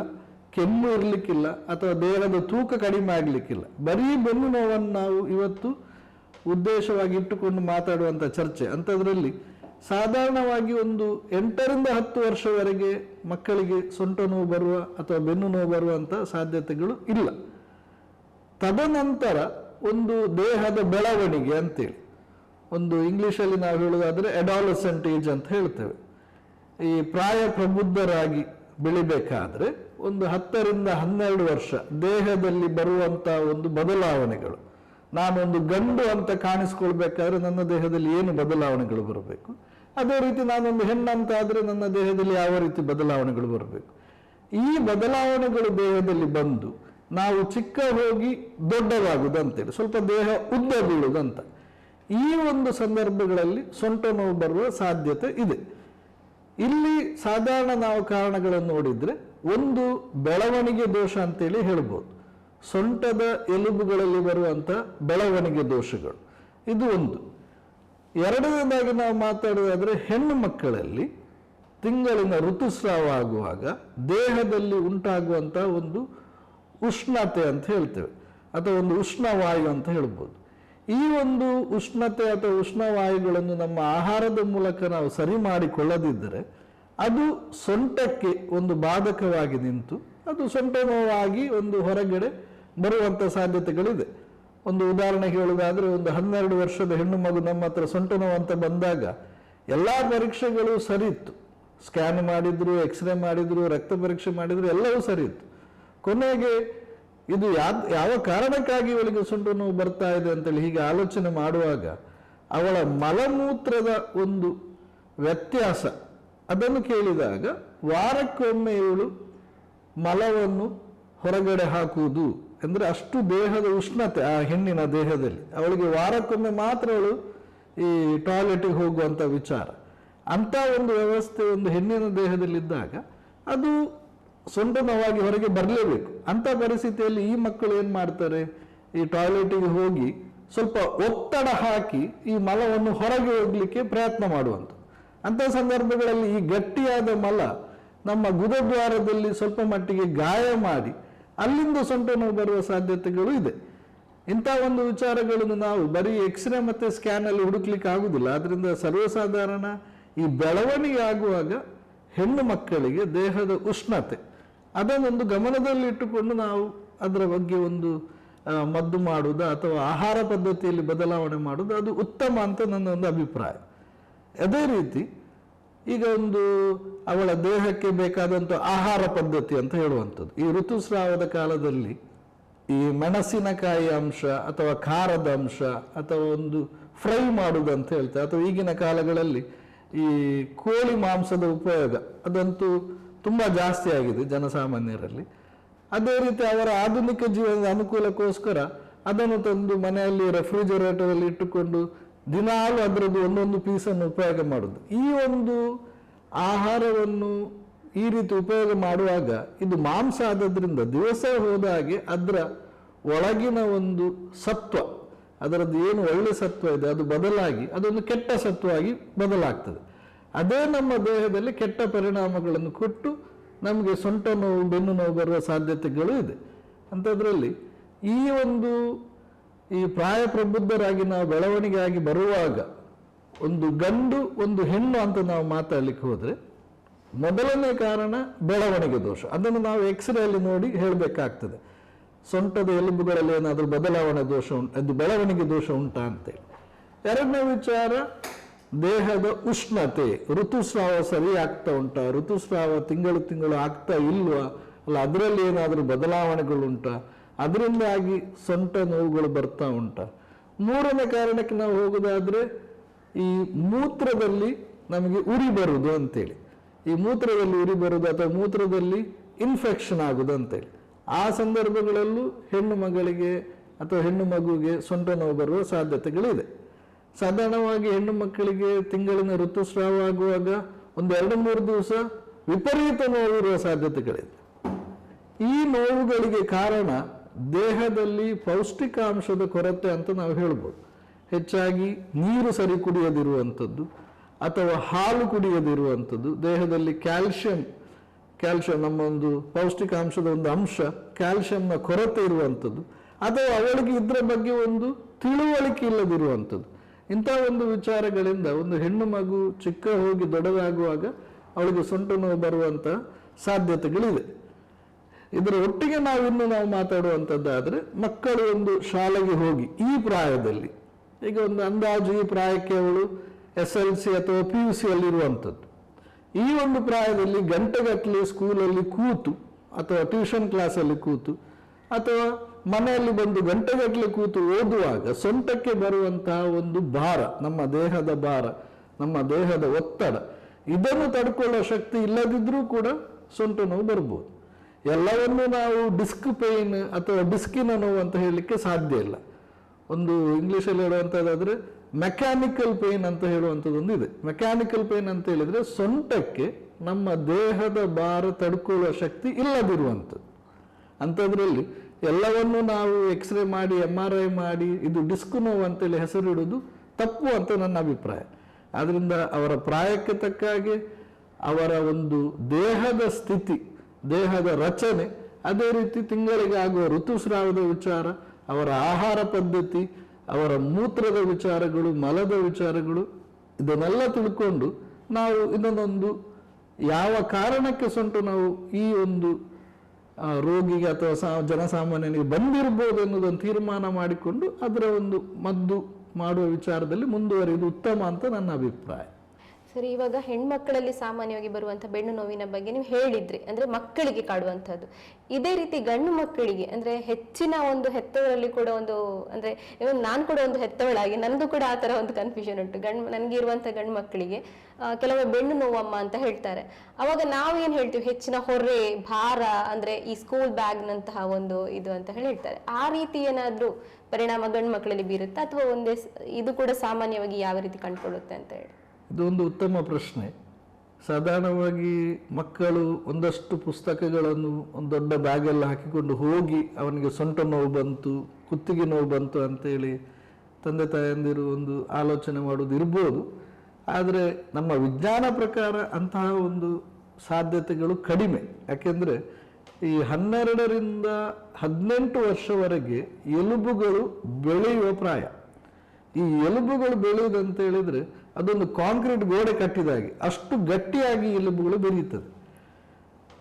ಕೆಮ್ಮು ಇರಲಿಕ್ಕಿಲ್ಲ, ಅಥವಾ ದೇಹದ ತೂಕ ಕಡಿಮೆ ಆಗಲಿಕ್ಕಿಲ್ಲ. ಬರೀ ಬೆನ್ನು ನೋವನ್ನು ನಾವು ಇವತ್ತು ಉದ್ದೇಶವಾಗಿ ಇಟ್ಟುಕೊಂಡು ಮಾತಾಡುವಂಥ ಚರ್ಚೆ. ಅಂಥದ್ರಲ್ಲಿ ಸಾಧಾರಣವಾಗಿ ಒಂದು ಎಂಟರಿಂದ ಹತ್ತು ವರ್ಷವರೆಗೆ ಮಕ್ಕಳಿಗೆ ಸೊಂಟ ನೋವು ಬರುವ ಅಥವಾ ಬೆನ್ನು ನೋವು ಬರುವಂಥ ಸಾಧ್ಯತೆಗಳು ಇಲ್ಲ. ತದನಂತರ ಒಂದು ದೇಹದ ಬೆಳವಣಿಗೆ ಅಂತೇಳಿ ಒಂದು ಇಂಗ್ಲಿಷಲ್ಲಿ ನಾವು ಹೇಳುವುದಾದ್ರೆ ಅಡಾಲಸೆಂಟ್ ಏಜ್ ಅಂತ ಹೇಳ್ತೇವೆ. ಈ ಪ್ರಾಯ ಪ್ರಬುದ್ಧರಾಗಿ ಬೆಳಿಬೇಕಾದ್ರೆ ಒಂದು ಹತ್ತರಿಂದ ಹನ್ನೆರಡು ವರ್ಷ ದೇಹದಲ್ಲಿ ಬರುವಂಥ ಒಂದು ಬದಲಾವಣೆಗಳು. ನಾನೊಂದು ಗಂಡು ಅಂತ ಕಾಣಿಸ್ಕೊಳ್ಬೇಕಾದ್ರೆ ನನ್ನ ದೇಹದಲ್ಲಿ ಏನು ಬದಲಾವಣೆಗಳು ಬರಬೇಕು? ಅದೇ ರೀತಿ ನಾನೊಂದು ಹೆಣ್ಣಂತ ಆದ್ರೆ ನನ್ನ ದೇಹದಲ್ಲಿ ಯಾವ ರೀತಿ ಬದಲಾವಣೆಗಳು ಬರಬೇಕು? ಈ ಬದಲಾವಣೆಗಳು ದೇಹದಲ್ಲಿ ಬಂದು ನಾವು ಚಿಕ್ಕ ಹೋಗಿ ದೊಡ್ಡವಾಗುದಂತೇಳಿ, ಸ್ವಲ್ಪ ದೇಹ ಉದ್ದ ಬೀಳುವುದಂತ ಈ ಒಂದು ಸಂದರ್ಭಗಳಲ್ಲಿ ಸೊಂಟ ನೋವು ಬರುವ ಸಾಧ್ಯತೆ ಇದೆ. ಇಲ್ಲಿ ಸಾಧಾರಣ ನಾವು ಕಾರಣಗಳನ್ನು ನೋಡಿದ್ರೆ, ಒಂದು ಬೆಳವಣಿಗೆ ದೋಷ ಅಂತೇಳಿ ಹೇಳ್ಬೋದು. ಸೊಂಟದ ಎಲುಬುಗಳಲ್ಲಿ ಬರುವಂಥ ಬೆಳವಣಿಗೆ ದೋಷಗಳು, ಇದು ಒಂದು. ಎರಡನೇದಾಗಿ ನಾವು ಮಾತಾಡೋದಾದರೆ, ಹೆಣ್ಣು ಮಕ್ಕಳಲ್ಲಿ ತಿಂಗಳಿನ ಋತುಸ್ರಾವ ಆಗುವಾಗ ದೇಹದಲ್ಲಿ ಉಂಟಾಗುವಂತ ಒಂದು ಉಷ್ಣತೆ ಅಂತ ಹೇಳ್ತೇವೆ. ಅಥವಾ ಒಂದು ಉಷ್ಣವಾಯು ಅಂತ ಹೇಳ್ಬೋದು. ಈ ಒಂದು ಉಷ್ಣತೆ ಅಥವಾ ಉಷ್ಣವಾಯುಗಳನ್ನು ನಮ್ಮ ಆಹಾರದ ಮೂಲಕ ನಾವು ಸರಿ ಮಾಡಿಕೊಳ್ಳದಿದ್ದರೆ ಅದು ಸೊಂಟಕ್ಕೆ ಒಂದು ಬಾಧಕವಾಗಿ ನಿಂತು, ಅದು ಸೊಂಟ ನೋವಾಗಿ ಒಂದು ಹೊರಗಡೆ ಬರುವಂಥ ಸಾಧ್ಯತೆಗಳಿದೆ. ಒಂದು ಉದಾಹರಣೆ ಹೇಳುವುದಾದರೆ, ಒಂದು ಹನ್ನೆರಡು ವರ್ಷದ ಹೆಣ್ಣು ಮಗು ನಮ್ಮ ಹತ್ರ ಸೊಂಟ ನೋವು ಅಂತ ಬಂದಾಗ ಎಲ್ಲ ಪರೀಕ್ಷೆಗಳು ಸರಿ ಇತ್ತು. ಸ್ಕ್ಯಾನ್ ಮಾಡಿದ್ರು, ಎಕ್ಸ್ರೇ ಮಾಡಿದ್ರು, ರಕ್ತ ಪರೀಕ್ಷೆ ಮಾಡಿದ್ರು, ಎಲ್ಲವೂ ಸರಿ ಇತ್ತು. ಕೊನೆಗೆ ಇದು ಯಾವ ಯಾವ ಕಾರಣಕ್ಕಾಗಿ ಇವಳಿಗೆ ಸುಂಟು ನೋವು ಬರ್ತಾ ಇದೆ ಅಂತೇಳಿ ಹೀಗೆ ಆಲೋಚನೆ ಮಾಡುವಾಗ ಅವಳ ಮಲಮೂತ್ರದ ಒಂದು ವ್ಯತ್ಯಾಸ. ಅದನ್ನು ಕೇಳಿದಾಗ ವಾರಕ್ಕೊಮ್ಮೆ ಇವಳು ಮಲವನ್ನು ಹೊರಗಡೆ ಹಾಕುವುದು ಅಂದರೆ ಅಷ್ಟು ದೇಹದ ಉಷ್ಣತೆ ಆ ಹೆಣ್ಣಿನ ದೇಹದಲ್ಲಿ. ಅವಳಿಗೆ ವಾರಕ್ಕೊಮ್ಮೆ ಮಾತ್ರ ಅವಳು ಈ ಟಾಯ್ಲೆಟಿಗೆ ಹೋಗುವಂಥ ವಿಚಾರ. ಅಂಥ ಒಂದು ವ್ಯವಸ್ಥೆ ಒಂದು ಹೆಣ್ಣಿನ ದೇಹದಲ್ಲಿದ್ದಾಗ ಅದು ಸೊಂಟ ನೋವಾಗಿ ಹೊರಗೆ ಬರಲೇಬೇಕು. ಅಂತ ಪರಿಸ್ಥಿತಿಯಲ್ಲಿ ಈ ಮಕ್ಕಳು ಏನು ಮಾಡ್ತಾರೆ? ಈ ಟಾಯ್ಲೆಟಿಗೆ ಹೋಗಿ ಸ್ವಲ್ಪ ಒತ್ತಡ ಹಾಕಿ ಈ ಮಲವನ್ನು ಹೊರಗೆ ಹೋಗ್ಲಿಕ್ಕೆ ಪ್ರಯತ್ನ ಮಾಡುವಂತ. ಅಂತ ಸಂದರ್ಭಗಳಲ್ಲಿ ಈ ಗಟ್ಟಿಯಾದ ಮಲ ನಮ್ಮ ಗುದದ್ವಾರದಲ್ಲಿ ಸ್ವಲ್ಪ ಮಟ್ಟಿಗೆ ಗಾಯ ಮಾಡಿ ಅಲ್ಲಿಂದ ಸೊಂಟ ನೋವು ಬರುವ ಸಾಧ್ಯತೆಗಳು ಇದೆ. ಇಂಥ ಒಂದು ವಿಚಾರಗಳನ್ನು ನಾವು ಬರೀ ಎಕ್ಸ್ರೇ ಮತ್ತೆ ಸ್ಕ್ಯಾನ್ ಅಲ್ಲಿ ಹುಡುಕ್ಲಿಕ್ಕೆ ಆಗುವುದಿಲ್ಲ ಆದ್ದರಿಂದ ಸರ್ವಸಾಧಾರಣ ಈ ಬೆಳವಣಿಗೆ ಆಗುವಾಗ ಹೆಣ್ಣು ಮಕ್ಕಳಿಗೆ ದೇಹದ ಉಷ್ಣತೆ ಅದನ್ನೊಂದು ಗಮನದಲ್ಲಿಟ್ಟುಕೊಂಡು ನಾವು ಅದರ ಬಗ್ಗೆ ಒಂದು ಮದ್ದು ಮಾಡುವುದು ಅಥವಾ ಆಹಾರ ಪದ್ಧತಿಯಲ್ಲಿ ಬದಲಾವಣೆ ಮಾಡುವುದು ಅದು ಉತ್ತಮ ಅಂತ ನನ್ನ ಒಂದು ಅಭಿಪ್ರಾಯ. ಅದೇ ರೀತಿ ಈಗ ಒಂದು ಅವಳ ದೇಹಕ್ಕೆ ಬೇಕಾದಂಥ ಆಹಾರ ಪದ್ಧತಿ ಅಂತ ಹೇಳುವಂಥದ್ದು. ಈ ಋತುಸ್ರಾವದ ಕಾಲದಲ್ಲಿ ಈ ಮೆಣಸಿನಕಾಯಿ ಅಂಶ ಅಥವಾ ಖಾರದ ಅಂಶ ಅಥವಾ ಒಂದು ಫ್ರೈ ಮಾಡುವುದು ಅಂತ ಹೇಳ್ತಾರೆ. ಅಥವಾ ಈಗಿನ ಕಾಲಗಳಲ್ಲಿ ಈ ಕೋಳಿ ಮಾಂಸದ ಉಪಯೋಗ, ಅದಂತೂ ತುಂಬಾ ಜಾಸ್ತಿ ಆಗಿದೆ ಜನಸಾಮಾನ್ಯರಲ್ಲಿ. ಅದೇ ರೀತಿ ಅವರ ಆಧುನಿಕ ಜೀವನದ ಅನುಕೂಲಕ್ಕೋಸ್ಕರ ಅದನ್ನು ತಂದು ಮನೆಯಲ್ಲಿ ರೆಫ್ರಿಜರೇಟರಲ್ಲಿ ಇಟ್ಟುಕೊಂಡು ದಿನಾಲು ಅದರದ್ದು ಒಂದೊಂದು ಪೀಸನ್ನು ಉಪಯೋಗ ಮಾಡೋದು. ಈ ಒಂದು ಆಹಾರವನ್ನು ಈ ರೀತಿ ಉಪಯೋಗ ಮಾಡುವಾಗ ಇದು ಮಾಂಸ ಆದದ್ರಿಂದ ದಿವಸ ಹೋದ ಹಾಗೆ ಅದರ ಒಳಗಿನ ಒಂದು ಸತ್ವ, ಅದರದ್ದು ಏನು ಒಳ್ಳೆ ಸತ್ವ ಇದೆ, ಅದು ಬದಲಾಗಿ ಅದೊಂದು ಕೆಟ್ಟ ಸತ್ವವಾಗಿ ಬದಲಾಗ್ತದೆ. ಅದೇ ನಮ್ಮ ದೇಹದಲ್ಲಿ ಕೆಟ್ಟ ಪರಿಣಾಮಗಳನ್ನು ಕೊಟ್ಟು ನಮಗೆ ಸೊಂಟ ನೋವು, ಬೆನ್ನು ನೋವು ಬರುವ ಸಾಧ್ಯತೆಗಳು ಇದೆ. ಅಂಥದ್ರಲ್ಲಿ ಈ ಒಂದು ಈ ಪ್ರಾಯ ಪ್ರಬುದ್ಧರಾಗಿ ನಾವು ಬೆಳವಣಿಗೆ ಆಗಿ ಬರುವಾಗ ಒಂದು ಗಂಡು, ಒಂದು ಹೆಣ್ಣು ಅಂತ ನಾವು ಮಾತಾಡಲಿಕ್ಕೆ ಹೋದರೆ ಮೊದಲನೇ ಕಾರಣ ಬೆಳವಣಿಗೆ ದೋಷ. ಅದನ್ನು ನಾವು ಎಕ್ಸ್ರೇಯಲ್ಲಿ ನೋಡಿ ಹೇಳಬೇಕಾಗ್ತದೆ. ಸೊಂಟದ ಎಲುಬುಗಳಲ್ಲಿ ಏನಾದರೂ ಬದಲಾವಣೆ ದೋಷ ಉಂಟು, ಅದು ಬೆಳವಣಿಗೆ ದೋಷ ಉಂಟಾ ಅಂತೇಳಿ. ಎರಡನೇ ವಿಚಾರ ದೇಹದ ಉಷ್ಣತೆ, ಋತುಸ್ರಾವ ಸರಿ ಆಗ್ತಾ ಉಂಟ, ಋತುಸ್ರಾವ ತಿಂಗಳು ತಿಂಗಳು ಆಗ್ತಾ ಇಲ್ವಾ? ಅಲ್ಲ, ಅದರಲ್ಲಿ ಏನಾದರೂ ಬದಲಾವಣೆಗಳುಂಟಾ? ಅದರಿಂದಾಗಿ ಸೊಂಟ ನೋವುಗಳು ಬರ್ತಾ ಉಂಟ. ಮೂರನೇ ಕಾರಣಕ್ಕೆ ನಾವು ಹೋಗೋದಾದ್ರೆ, ಈ ಮೂತ್ರದಲ್ಲಿ ನಮಗೆ ಉರಿ ಬರುವುದು ಅಂತೇಳಿ. ಈ ಮೂತ್ರದಲ್ಲಿ ಉರಿ ಬರುವುದು ಅಥವಾ ಮೂತ್ರದಲ್ಲಿ ಇನ್ಫೆಕ್ಷನ್ ಆಗುದು ಅಂತೇಳಿ. ಆ ಸಂದರ್ಭಗಳಲ್ಲೂ ಹೆಣ್ಣು ಮಗಳಿಗೆ ಅಥವಾ ಹೆಣ್ಣು ಮಗುವಿಗೆ ಸೊಂಟ ನೋವು ಬರುವ ಸಾಧ್ಯತೆಗಳಿದೆ. ಸಾಧಾರಣವಾಗಿ ಹೆಣ್ಣು ಮಕ್ಕಳಿಗೆ ತಿಂಗಳಿನ ಋತುಸ್ರಾವ ಆಗುವಾಗ ಒಂದು ಎರಡು ಮೂರು ದಿವಸ ವಿಪರೀತ ನೋವಿರುವ ಸಾಧ್ಯತೆಗಳಿದೆ. ಈ ನೋವುಗಳಿಗೆ ಕಾರಣ ದೇಹದಲ್ಲಿ ಪೌಷ್ಟಿಕಾಂಶದ ಕೊರತೆ ಅಂತ ನಾವು ಹೇಳ್ಬೋದು. ಹೆಚ್ಚಾಗಿ ನೀರು ಸರಿ ಕುಡಿಯದಿರುವಂಥದ್ದು ಅಥವಾ ಹಾಲು ಕುಡಿಯದಿರುವಂಥದ್ದು, ದೇಹದಲ್ಲಿ ಕ್ಯಾಲ್ಶಿಯಂ ಕ್ಯಾಲ್ಶಿಯಂ ನಮ್ಮ ಒಂದು ಪೌಷ್ಟಿಕಾಂಶದ ಒಂದು ಅಂಶ, ಕ್ಯಾಲ್ಶಿಯಂನ ಕೊರತೆ ಇರುವಂಥದ್ದು ಅಥವಾ ಅವಳಿಗೆ ಇದರ ಬಗ್ಗೆ ಒಂದು ತಿಳುವಳಿಕೆ ಇಲ್ಲದಿರುವಂಥದ್ದು. ಇಂಥ ಒಂದು ವಿಚಾರಗಳಿಂದ ಒಂದು ಹೆಣ್ಣು ಮಗು ಚಿಕ್ಕ ಹೋಗಿ ದೊಡ್ಡದಾಗುವಾಗ ಅವಳಿಗೆ ಸೊಂಟ ನೋವು ಬರುವಂಥ ಸಾಧ್ಯತೆಗಳಿವೆ. ಇದರ ಒಟ್ಟಿಗೆ ನಾವಿನ್ನು ನಾವು ಮಾತಾಡುವಂಥದ್ದಾದರೆ ಮಕ್ಕಳು ಒಂದು ಶಾಲೆಗೆ ಹೋಗಿ ಈ ಪ್ರಾಯದಲ್ಲಿ, ಈಗ ಒಂದು ಅಂದಾಜು ಈ ಪ್ರಾಯಕ್ಕೆ ಅವಳು ಎಸ್ ಎಲ್ ಸಿ ಅಥವಾ ಪಿ ಯು ಸಿಯಲ್ಲಿರುವಂಥದ್ದು ಈ ಒಂದು ಪ್ರಾಯದಲ್ಲಿ ಗಂಟೆಗಟ್ಟಲೆ ಸ್ಕೂಲಲ್ಲಿ ಕೂತು ಅಥವಾ ಟ್ಯೂಷನ್ ಕ್ಲಾಸಲ್ಲಿ ಕೂತು ಅಥವಾ ಮನೆಯಲ್ಲಿ ಬಂದು ಗಂಟೆಗಟ್ಟಲೆ ಕೂತು ಓದುವಾಗ ಸೊಂಟಕ್ಕೆ ಬರುವಂತಹ ಒಂದು ಭಾರ, ನಮ್ಮ ದೇಹದ ಭಾರ, ನಮ್ಮ ದೇಹದ ಒತ್ತಡ, ಇದನ್ನು ತಡ್ಕೊಳ್ಳೋ ಶಕ್ತಿ ಇಲ್ಲದಿದ್ರೂ ಕೂಡ ಸೊಂಟ ನೋವು ಬರ್ಬೋದು. ಎಲ್ಲವನ್ನು ನಾವು ಡಿಸ್ಕ್ ಪೇಯ್ನ್ ಅಥವಾ ಡಿಸ್ಕಿನ ನೋವು ಅಂತ ಹೇಳಲಿಕ್ಕೆ ಸಾಧ್ಯ ಇಲ್ಲ. ಒಂದು ಇಂಗ್ಲೀಷಲ್ಲಿ ಹೇಳುವಂಥದ್ದಾದರೆ ಮೆಕ್ಯಾನಿಕಲ್ ಪೇನ್ ಅಂತ ಹೇಳುವಂಥದ್ದೊಂದು ಇದೆ ಮೆಕ್ಯಾನಿಕಲ್ ಪೇನ್ ಅಂತ ಹೇಳಿದರೆ ಸೊಂಟಕ್ಕೆ ನಮ್ಮ ದೇಹದ ಭಾರ ತಡ್ಕೊಳ್ಳುವ ಶಕ್ತಿ ಇಲ್ಲದಿರುವಂಥದ್ದು. ಅಂಥದ್ರಲ್ಲಿ ಎಲ್ಲವನ್ನೂ ನಾವು ಎಕ್ಸ್ರೇ ಮಾಡಿ ಎಂ ಆರ್ ಐ ಮಾಡಿ, ಇದು ಡಿಸ್ಕ್ ನೋವು ಅಂತೇಳಿ ಹೆಸರಿಡುವುದು ತಪ್ಪು ಅಂತ ನನ್ನ ಅಭಿಪ್ರಾಯ. ಆದ್ದರಿಂದ ಅವರ ಪ್ರಾಯಕ್ಕೆ ತಕ್ಕ ಹಾಗೆ ಅವರ ಒಂದು ದೇಹದ ಸ್ಥಿತಿ, ದೇಹದ ರಚನೆ, ಅದೇ ರೀತಿ ತಿಂಗಳಿಗೆ ಆಗುವ ಋತುಸ್ರಾವದ ವಿಚಾರ, ಅವರ ಆಹಾರ ಪದ್ಧತಿ, ಅವರ ಮೂತ್ರದ ವಿಚಾರಗಳು, ಮಲದ ವಿಚಾರಗಳು, ಇದನ್ನೆಲ್ಲ ತಿಳ್ಕೊಂಡು ನಾವು ಇದನ್ನೊಂದು ಯಾವ ಕಾರಣಕ್ಕೆ ಸೊಂಟು ನಾವು ಈ ಒಂದು ರೋಗಿಗೆ ಅಥವಾ ಸಾ, ಜನಸಾಮಾನ್ಯನಿಗೆ ಬಂದಿರ್ಬೋದು ಎನ್ನುವುದನ್ನು ತೀರ್ಮಾನ ಮಾಡಿಕೊಂಡು ಅದರ ಒಂದು ಮದ್ದು ಮಾಡುವ ವಿಚಾರದಲ್ಲಿ ಮುಂದುವರಿಯುವುದು ಉತ್ತಮ ಅಂತ ನನ್ನ ಅಭಿಪ್ರಾಯ. ಸರಿ, ಇವಾಗ ಹೆಣ್ಮಕ್ಕಳಲ್ಲಿ ಸಾಮಾನ್ಯವಾಗಿ ಬರುವಂತ ಬೆನ್ನು ನೋವಿನ ಬಗ್ಗೆ ನೀವು ಹೇಳಿದ್ರಿ, ಅಂದ್ರೆ ಮಕ್ಕಳಿಗೆ ಕಾಡುವಂತದ್ದು ಇದೇ ರೀತಿ ಗಂಡು ಮಕ್ಕಳಿಗೆ, ಅಂದ್ರೆ ಹೆಚ್ಚಿನ ಒಂದು ಹೆತ್ತವರಲ್ಲಿ ಕೂಡ ಒಂದು, ಅಂದ್ರೆ ಇವನ್ ನಾನು ಕೂಡ ಒಂದು ಹೆತ್ತವಳಾಗಿ ನನಗೂ ಕೂಡ ಆ ತರ ಒಂದು ಕನ್ಫ್ಯೂಷನ್ ಉಂಟು. ಗಂಡ್, ನನಗೆ ಇರುವಂತ ಗಂಡು ಮಕ್ಕಳಿಗೆ ಕೆಲವೊಮ್ಮೆ ಬೆನ್ನು ನೋವಮ್ಮ ಅಂತ ಹೇಳ್ತಾರೆ. ಅವಾಗ ನಾವು ಏನ್ ಹೇಳ್ತೀವಿ? ಹೆಚ್ಚಿನ ಹೊರೆ, ಭಾರ, ಅಂದ್ರೆ ಈ ಸ್ಕೂಲ್ ಬ್ಯಾಗ್ ನಂತಹ ಒಂದು ಇದು ಅಂತ ಹೇಳಿ ಹೇಳ್ತಾರೆ. ಆ ರೀತಿ ಏನಾದ್ರೂ ಪರಿಣಾಮ ಗಂಡು ಮಕ್ಕಳಲ್ಲಿ ಬೀರುತ್ತಾ? ಅಥವಾ ಒಂದೇ ಇದು ಕೂಡ ಸಾಮಾನ್ಯವಾಗಿ ಯಾವ ರೀತಿ ಕಂಡುಕೊಳ್ಳುತ್ತೆ ಅಂತ ಹೇಳಿ? ಇದು ಒಂದು ಉತ್ತಮ ಪ್ರಶ್ನೆ. ಸಾಧಾರಣವಾಗಿ ಮಕ್ಕಳು ಒಂದಷ್ಟು ಪುಸ್ತಕಗಳನ್ನು ಒಂದು ದೊಡ್ಡ ಬ್ಯಾಗೆಲ್ಲ ಹಾಕಿಕೊಂಡು ಹೋಗಿ ಅವನಿಗೆ ಸೊಂಟ ನೋವು ಬಂತು, ಕುತ್ತಿಗೆ ನೋವು ಬಂತು ಅಂತೇಳಿ ತಂದೆ ತಾಯಂದಿರು ಒಂದು ಆಲೋಚನೆ ಮಾಡೋದು ಇರ್ಬೋದು. ಆದರೆ ನಮ್ಮ ವಿಜ್ಞಾನ ಪ್ರಕಾರ ಅಂತಹ ಒಂದು ಸಾಧ್ಯತೆಗಳು ಕಡಿಮೆ. ಯಾಕೆಂದರೆ ಈ ಹನ್ನೆರಡರಿಂದ ಹದಿನೆಂಟು ವರ್ಷವರೆಗೆ ಎಲುಬುಗಳು ಬೆಳೆಯುವ ಪ್ರಾಯ. ಈ ಎಲುಬುಗಳು ಬೆಳೆಯುವುದಂತ ಹೇಳಿದ್ರೆ ಅದೊಂದು ಕಾಂಕ್ರೀಟ್ ಗೋಡೆ ಕಟ್ಟಿದಾಗೆ ಅಷ್ಟು ಗಟ್ಟಿಯಾಗಿ ಎಲುಬುಗಳು ಬೆಳೆಯುತ್ತದೆ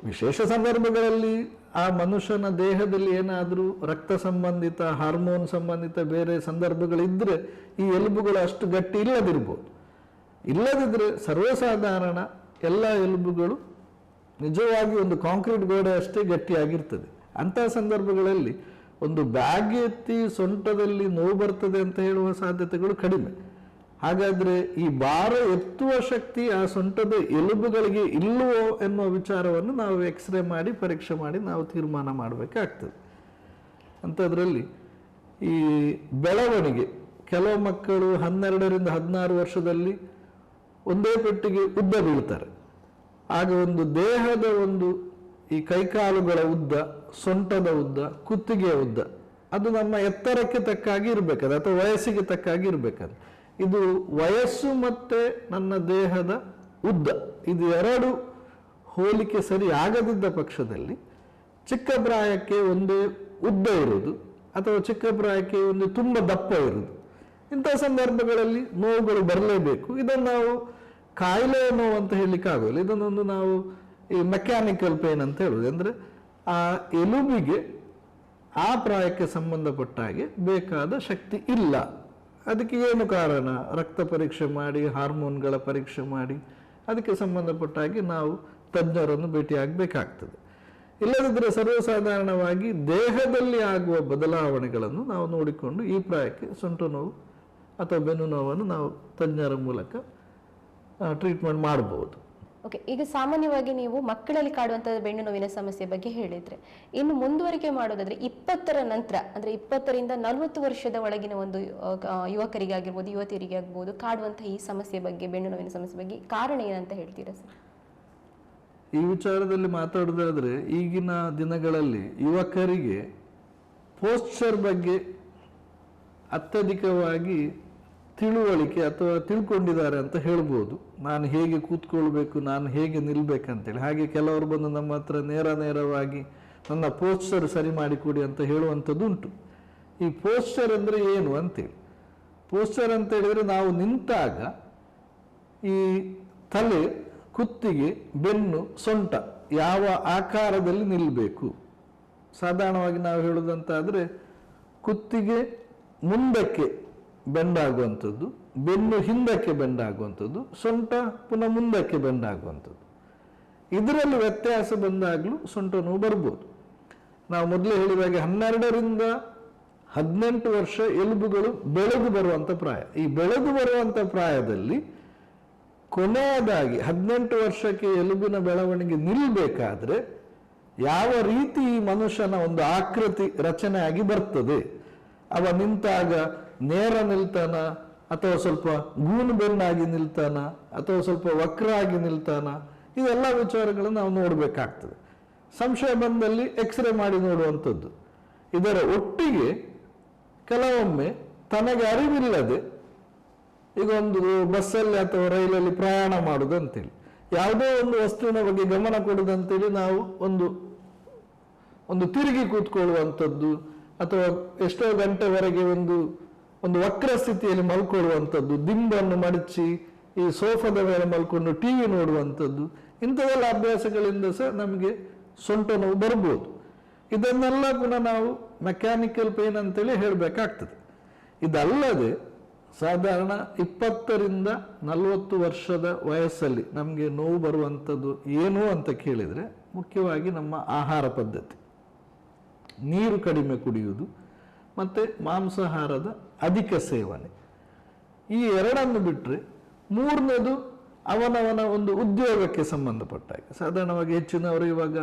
ವಿಶೇಷ ಸಂದರ್ಭಗಳಲ್ಲಿ ಆ ಮನುಷ್ಯನ ದೇಹದಲ್ಲಿ ಏನಾದರೂ ರಕ್ತ ಸಂಬಂಧಿತ, ಹಾರ್ಮೋನ್ ಸಂಬಂಧಿತ ಬೇರೆ ಸಂದರ್ಭಗಳಿದ್ದರೆ ಈ ಎಲುಬುಗಳು ಅಷ್ಟು ಗಟ್ಟಿ ಇಲ್ಲದಿರ್ಬೋದು. ಇಲ್ಲದಿದ್ದರೆ ಸರ್ವಸಾಧಾರಣ ಎಲ್ಲ ಎಲುಬುಗಳು ನಿಜವಾಗಿ ಒಂದು ಕಾಂಕ್ರೀಟ್ ಗೋಡೆ ಅಷ್ಟೇ ಗಟ್ಟಿಯಾಗಿರ್ತದೆ. ಅಂತಹ ಸಂದರ್ಭಗಳಲ್ಲಿ ಒಂದು ಬ್ಯಾಗ್ ಎತ್ತಿ ಸೊಂಟದಲ್ಲಿ ನೋವು ಬರ್ತದೆ ಅಂತ ಹೇಳುವ ಸಾಧ್ಯತೆಗಳು ಕಡಿಮೆ. ಹಾಗಾದ್ರೆ ಈ ಭಾರ ಎತ್ತುವ ಶಕ್ತಿ ಆ ಸೊಂಟದ ಎಲುಬುಗಳಿಗೆ ಇಲ್ಲವೋ ಎನ್ನುವ ವಿಚಾರವನ್ನು ನಾವು ಎಕ್ಸ್ರೇ ಮಾಡಿ, ಪರೀಕ್ಷೆ ಮಾಡಿ ನಾವು ತೀರ್ಮಾನ ಮಾಡಬೇಕಾಗ್ತದೆ. ಅಂಥದ್ರಲ್ಲಿ ಈ ಬೆಳವಣಿಗೆ, ಕೆಲವು ಮಕ್ಕಳು ಹನ್ನೆರಡರಿಂದ ಹದಿನಾರು ವರ್ಷದಲ್ಲಿ ಒಂದೇ ಪೆಟ್ಟಿಗೆ ಉದ್ದ ಬೀಳ್ತಾರೆ. ಆಗ ಒಂದು ದೇಹದ ಒಂದು ಈ ಕೈಕಾಲುಗಳ ಉದ್ದ, ಸೊಂಟದ ಉದ್ದ, ಕುತ್ತಿಗೆಯ ಉದ್ದ, ಅದು ನಮ್ಮ ಎತ್ತರಕ್ಕೆ ತಕ್ಕಾಗಿ ಇರಬೇಕದು, ಅಥವಾ ವಯಸ್ಸಿಗೆ ತಕ್ಕಾಗಿ ಇರಬೇಕದು. ಇದು ವಯಸ್ಸು ಮತ್ತೆ ನನ್ನ ದೇಹದ ಉದ್ದ. ಇದು ಎರಡು ಹೋಲಿಕೆ ಸರಿ ಆಗದಿದ್ದ ಪಕ್ಷದಲ್ಲಿ ಚಿಕ್ಕ ಪ್ರಾಯಕ್ಕೆ ಒಂದೇ ಉದ್ದ ಇರುವುದು, ಅಥವಾ ಚಿಕ್ಕ ಪ್ರಾಯಕ್ಕೆ ಒಂದು ತುಂಬ ದಪ್ಪ ಇರುವುದು. ಇಂಥ ಸಂದರ್ಭಗಳಲ್ಲಿ ನೋವುಗಳು ಬರಲೇಬೇಕು. ಇದನ್ನು ನಾವು ಕಾಯಿಲೆ ನೋವು ಅಂತ ಹೇಳಲಿಕ್ಕೆ ಆಗೋಲ್ಲ. ಇದನ್ನೊಂದು ನಾವು ಈ ಮೆಕ್ಯಾನಿಕಲ್ ಪೇನ್ ಅಂತ ಹೇಳುದು. ಅಂದರೆ ಆ ಎಲುಬಿಗೆ ಆ ಪ್ರಾಯಕ್ಕೆ ಸಂಬಂಧಪಟ್ಟ ಹಾಗೆ ಬೇಕಾದ ಶಕ್ತಿ ಇಲ್ಲ. ಅದಕ್ಕೆ ಏನು ಕಾರಣ? ರಕ್ತ ಪರೀಕ್ಷೆ ಮಾಡಿ, ಹಾರ್ಮೋನ್ಗಳ ಪರೀಕ್ಷೆ ಮಾಡಿ, ಅದಕ್ಕೆ ಸಂಬಂಧಪಟ್ಟ ಹಾಗೆ ನಾವು ತಜ್ಞರನ್ನು ಭೇಟಿಯಾಗಬೇಕಾಗ್ತದೆ. ಇಲ್ಲದಿದ್ದರೆ ಸರ್ವಸಾಧಾರಣವಾಗಿ ದೇಹದಲ್ಲಿ ಆಗುವ ಬದಲಾವಣೆಗಳನ್ನು ನಾವು ನೋಡಿಕೊಂಡು ಈ ಪ್ರಾಯಕ್ಕೆ ಸೊಂಟು ನೋವು ಅಥವಾ ಬೆನ್ನು ನೋವನ್ನು ನಾವು ತಜ್ಞರ ಮೂಲಕ ಟ್ರೀಟ್ಮೆಂಟ್ ಮಾಡ್ಬೋದು. ಓಕೆ ಈಗ ಸಾಮಾನ್ಯವಾಗಿ ನೀವು ಮಕ್ಕಳಲ್ಲಿ ಕಾಡುವಂಥ ಬೆನ್ನು ನೋವಿನ ಸಮಸ್ಯೆ ಬಗ್ಗೆ ಹೇಳಿದ್ರೆ, ಇನ್ನು ಮುಂದುವರಿಕೆ ಮಾಡೋದಾದ್ರೆ ಇಪ್ಪತ್ತರ ನಂತರ, ಅಂದ್ರೆ ಇಪ್ಪತ್ತರಿಂದ ನಲವತ್ತು ವರ್ಷದ ಒಳಗಿನ ಒಂದು ಯುವಕರಿಗೆ ಆಗಿರ್ಬೋದು ಯುವತಿಯರಿಗೆ ಆಗ್ಬೋದು ಕಾಡುವಂತಹ ಈ ಸಮಸ್ಯೆ ಬಗ್ಗೆ ಬೆನ್ನು ನೋವಿನ ಸಮಸ್ಯೆ ಬಗ್ಗೆ ಕಾರಣ ಏನಂತ ಹೇಳ್ತೀರಾ ಸರ್? ಈ ವಿಚಾರದಲ್ಲಿ ಮಾತಾಡೋದಾದ್ರೆ ಈಗಿನ ದಿನಗಳಲ್ಲಿ ಯುವಕರಿಗೆ ಪೋಸ್ಚರ್ ಬಗ್ಗೆ ಅತ್ಯಧಿಕವಾಗಿ ತಿಳುವಳಿಕೆ ಅಥವಾ ತಿಳ್ಕೊಂಡಿದ್ದಾರೆ ಅಂತ ಹೇಳ್ಬೋದು. ನಾನು ಹೇಗೆ ಕೂತ್ಕೊಳ್ಬೇಕು, ನಾನು ಹೇಗೆ ನಿಲ್ಬೇಕಂತೇಳಿ. ಹಾಗೆ ಕೆಲವರು ಬಂದು ನಮ್ಮ ಹತ್ರ ನೇರ ನೇರವಾಗಿ ನನ್ನ ಪೋಸ್ಟರ್ ಸರಿ ಮಾಡಿಕೊಡಿ ಅಂತ ಹೇಳುವಂಥದ್ದು ಉಂಟು. ಈ ಪೋಸ್ಟರ್ ಅಂದರೆ ಏನು ಅಂತೇಳಿ. ಪೋಸ್ಟರ್ ಅಂತ ಹೇಳಿದರೆ ನಾವು ನಿಂತಾಗ ಈ ತಲೆ, ಕುತ್ತಿಗೆ, ಬೆನ್ನು, ಸೊಂಟ ಯಾವ ಆಕಾರದಲ್ಲಿ ನಿಲ್ಲಬೇಕು ಸಾಧಾರಣವಾಗಿ ನಾವು ಹೇಳೋದಂತಾದರೆ ಕುತ್ತಿಗೆ ಮುಂದಕ್ಕೆ ಬೆಂಡಾಗುವಂಥದ್ದು, ಬೆನ್ನು ಹಿಂದಕ್ಕೆ ಬೆಂಡಾಗುವಂಥದ್ದು, ಸೊಂಟ ಪುನಃ ಮುಂದಕ್ಕೆ ಬೆಂಡಾಗುವಂಥದ್ದು. ಇದರಲ್ಲಿ ವ್ಯತ್ಯಾಸ ಬಂದಾಗಲೂ ಸೊಂಟ ನೋವು ಬರ್ಬೋದು. ನಾವು ಮೊದಲೇ ಹೇಳಿದಾಗೆ ಹನ್ನೆರಡರಿಂದ ಹದಿನೆಂಟು ವರ್ಷ ಎಲುಬುಗಳು ಬೆಳೆದು ಬರುವಂಥ ಪ್ರಾಯ. ಈ ಬೆಳೆದು ಬರುವಂಥ ಪ್ರಾಯದಲ್ಲಿ ಕೊನೆಯದಾಗಿ ಹದಿನೆಂಟು ವರ್ಷಕ್ಕೆ ಎಲುಬಿನ ಬೆಳವಣಿಗೆ ನಿಲ್ಲಬೇಕಾದ್ರೆ ಯಾವ ರೀತಿ ಈ ಮನುಷ್ಯನ ಒಂದು ಆಕೃತಿ ರಚನೆ ಆಗಿ ಬರ್ತದೆ, ಅವ ನಿಂತಾಗ ನೇರ ನಿಲ್ತಾನ, ಅಥವಾ ಸ್ವಲ್ಪ ಗೂನು ಬೆನ್ನಾಗಿ ನಿಲ್ತಾನ, ಅಥವಾ ಸ್ವಲ್ಪ ವಕ್ರ ಆಗಿ ನಿಲ್ತಾನ, ಇದೆಲ್ಲ ವಿಚಾರಗಳನ್ನು ನಾವು ನೋಡಬೇಕಾಗ್ತದೆ. ಸಂಶಯ ಬಂದಲ್ಲಿ ಎಕ್ಸ್ರೇ ಮಾಡಿ ನೋಡುವಂಥದ್ದು. ಇದರ ಒಟ್ಟಿಗೆ ಕೆಲವೊಮ್ಮೆ ತನಗೆ ಅರಿವಿಲ್ಲದೆ ಈಗ ಒಂದು ಬಸ್ಸಲ್ಲಿ ಅಥವಾ ರೈಲಲ್ಲಿ ಪ್ರಯಾಣ ಮಾಡುದು ಅಂತೇಳಿ ಯಾವುದೋ ಒಂದು ವಸ್ತುವಿನ ಬಗ್ಗೆ ಗಮನ ಕೊಡುದಂತೇಳಿ ನಾವು ಒಂದು ಒಂದು ತಿರುಗಿ ಕೂತ್ಕೊಳ್ಳುವಂಥದ್ದು, ಅಥವಾ ಎಷ್ಟೋ ಗಂಟೆವರೆಗೆ ಒಂದು ಒಂದು ವಕ್ರ ಸ್ಥಿತಿಯಲ್ಲಿ ಮಲ್ಕೊಳ್ಳುವಂಥದ್ದು, ದಿಂಬನ್ನು ಮಡಚಿ, ಈ ಸೋಫಾದ ಮೇಲೆ ಮಲ್ಕೊಂಡು ಟಿ ವಿ ನೋಡುವಂಥದ್ದು, ಇಂಥವೆಲ್ಲ ಅಭ್ಯಾಸಗಳಿಂದ ಸಹ ನಮಗೆ ಸೊಂಟ ನೋವು ಬರ್ಬೋದು. ಇದನ್ನೆಲ್ಲ ಕೂಡ ನಾವು ಮೆಕ್ಯಾನಿಕಲ್ ಪೇನ್ ಅಂತೇಳಿ ಹೇಳಬೇಕಾಗ್ತದೆ. ಇದಲ್ಲದೆ ಸಾಧಾರಣ ಇಪ್ಪತ್ತರಿಂದ ನಲವತ್ತು ವರ್ಷದ ವಯಸ್ಸಲ್ಲಿ ನಮಗೆ ನೋವು ಬರುವಂಥದ್ದು ಏನು ಅಂತ ಕೇಳಿದರೆ ಮುಖ್ಯವಾಗಿ ನಮ್ಮ ಆಹಾರ ಪದ್ಧತಿ. ನೀರು ಕಡಿಮೆ ಕುಡಿಯುವುದು, ಮತ್ತು ಮಾಂಸಾಹಾರದ ಅಧಿಕ ಸೇವನೆ. ಈ ಎರಡನ್ನು ಬಿಟ್ಟರೆ ಮೂರನೇದು ಅವನವನ ಒಂದು ಉದ್ಯೋಗಕ್ಕೆ ಸಂಬಂಧಪಟ್ಟ ಹಾಗೆ ಸಾಧಾರಣವಾಗಿ ಹೆಚ್ಚಿನವರು ಇವಾಗ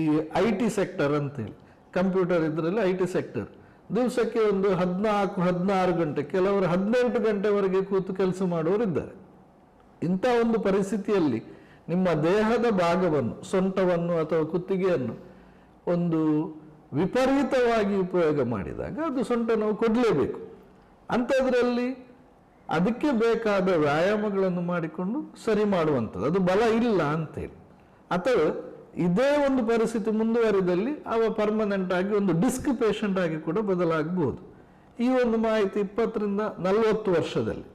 ಈ ಐ ಟಿ ಸೆಕ್ಟರ್ ಅಂತೇಳಿ ಕಂಪ್ಯೂಟರ್ ಇದರಲ್ಲಿ ಐ ಟಿ ಸೆಕ್ಟರ್ ದಿವಸಕ್ಕೆ ಒಂದು ಹದಿನಾಲ್ಕು, ಹದಿನಾರು ಗಂಟೆ, ಕೆಲವರು ಹದಿನೆಂಟು ಗಂಟೆವರೆಗೆ ಕೂತು ಕೆಲಸ ಮಾಡುವವರು ಇದ್ದಾರೆ ಇಂಥ ಒಂದು ಪರಿಸ್ಥಿತಿಯಲ್ಲಿ ನಿಮ್ಮ ದೇಹದ ಭಾಗವನ್ನು, ಸೊಂಟವನ್ನು ಅಥವಾ ಕುತ್ತಿಗೆಯನ್ನು ಒಂದು ವಿಪರೀತವಾಗಿ ಉಪಯೋಗ ಮಾಡಿದಾಗ ಅದು ಸೊಂಟ ನಾವು ಕೊಡಲೇಬೇಕು. ಅಂಥದ್ರಲ್ಲಿ ಅದಕ್ಕೆ ಬೇಕಾದ ವ್ಯಾಯಾಮಗಳನ್ನು ಮಾಡಿಕೊಂಡು ಸರಿ ಮಾಡುವಂಥದ್ದು. ಅದು ಬಲ ಇಲ್ಲ ಅಂತೇಳಿ. ಅಥವಾ ಇದೇ ಒಂದು ಪರಿಸ್ಥಿತಿ ಮುಂದುವರಿದಲ್ಲಿ ಅವ ಪರ್ಮನೆಂಟ್ ಆಗಿ ಒಂದು ಡಿಸ್ಕ್ ಪೇಷಂಟ್ ಆಗಿ ಕೂಡ ಬದಲಾಗಬಹುದು ಈ ಒಂದು ಮಾಹಿತಿ ಇಪ್ಪತ್ತರಿಂದ ನಲವತ್ತು ವರ್ಷದಲ್ಲಿ.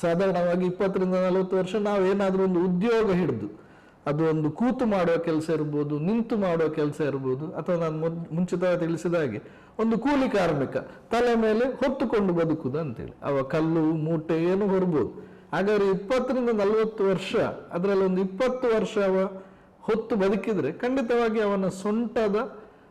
ಸಾಧಾರಣವಾಗಿ ಇಪ್ಪತ್ತರಿಂದ ನಲವತ್ತು ವರ್ಷ ನಾವು ಏನಾದರೂ ಒಂದು ಉದ್ಯೋಗ ಹಿಡಿದು ಅದು ಒಂದು ಕೂತು ಮಾಡುವ ಕೆಲಸ ಇರ್ಬೋದು, ನಿಂತು ಮಾಡುವ ಕೆಲಸ ಇರ್ಬೋದು, ಅಥವಾ ನಾನು ಮೊದ್- ಮುಂಚಿತವಾಗಿ ತಿಳಿಸಿದ ಹಾಗೆ, ಒಂದು ಕೂಲಿ ಕಾರ್ಮಿಕ, ತಲೆ ಮೇಲೆ ಹೊತ್ತುಕೊಂಡು ಬದುಕುದು ಅಂತೇಳಿ. ಅವ ಕಲ್ಲು, ಮೂಟೆ ಏನು ಹೊರಬೋದು. ಹಾಗಾದ್ರೆ ಇಪ್ಪತ್ತರಿಂದ ನಲವತ್ತು ವರ್ಷ, ಅದರಲ್ಲಿ ಒಂದು ಇಪ್ಪತ್ತು ವರ್ಷ ಅವ ಹೊತ್ತು ಬದುಕಿದ್ರೆ ಖಂಡಿತವಾಗಿ ಅವನ ಸೊಂಟದ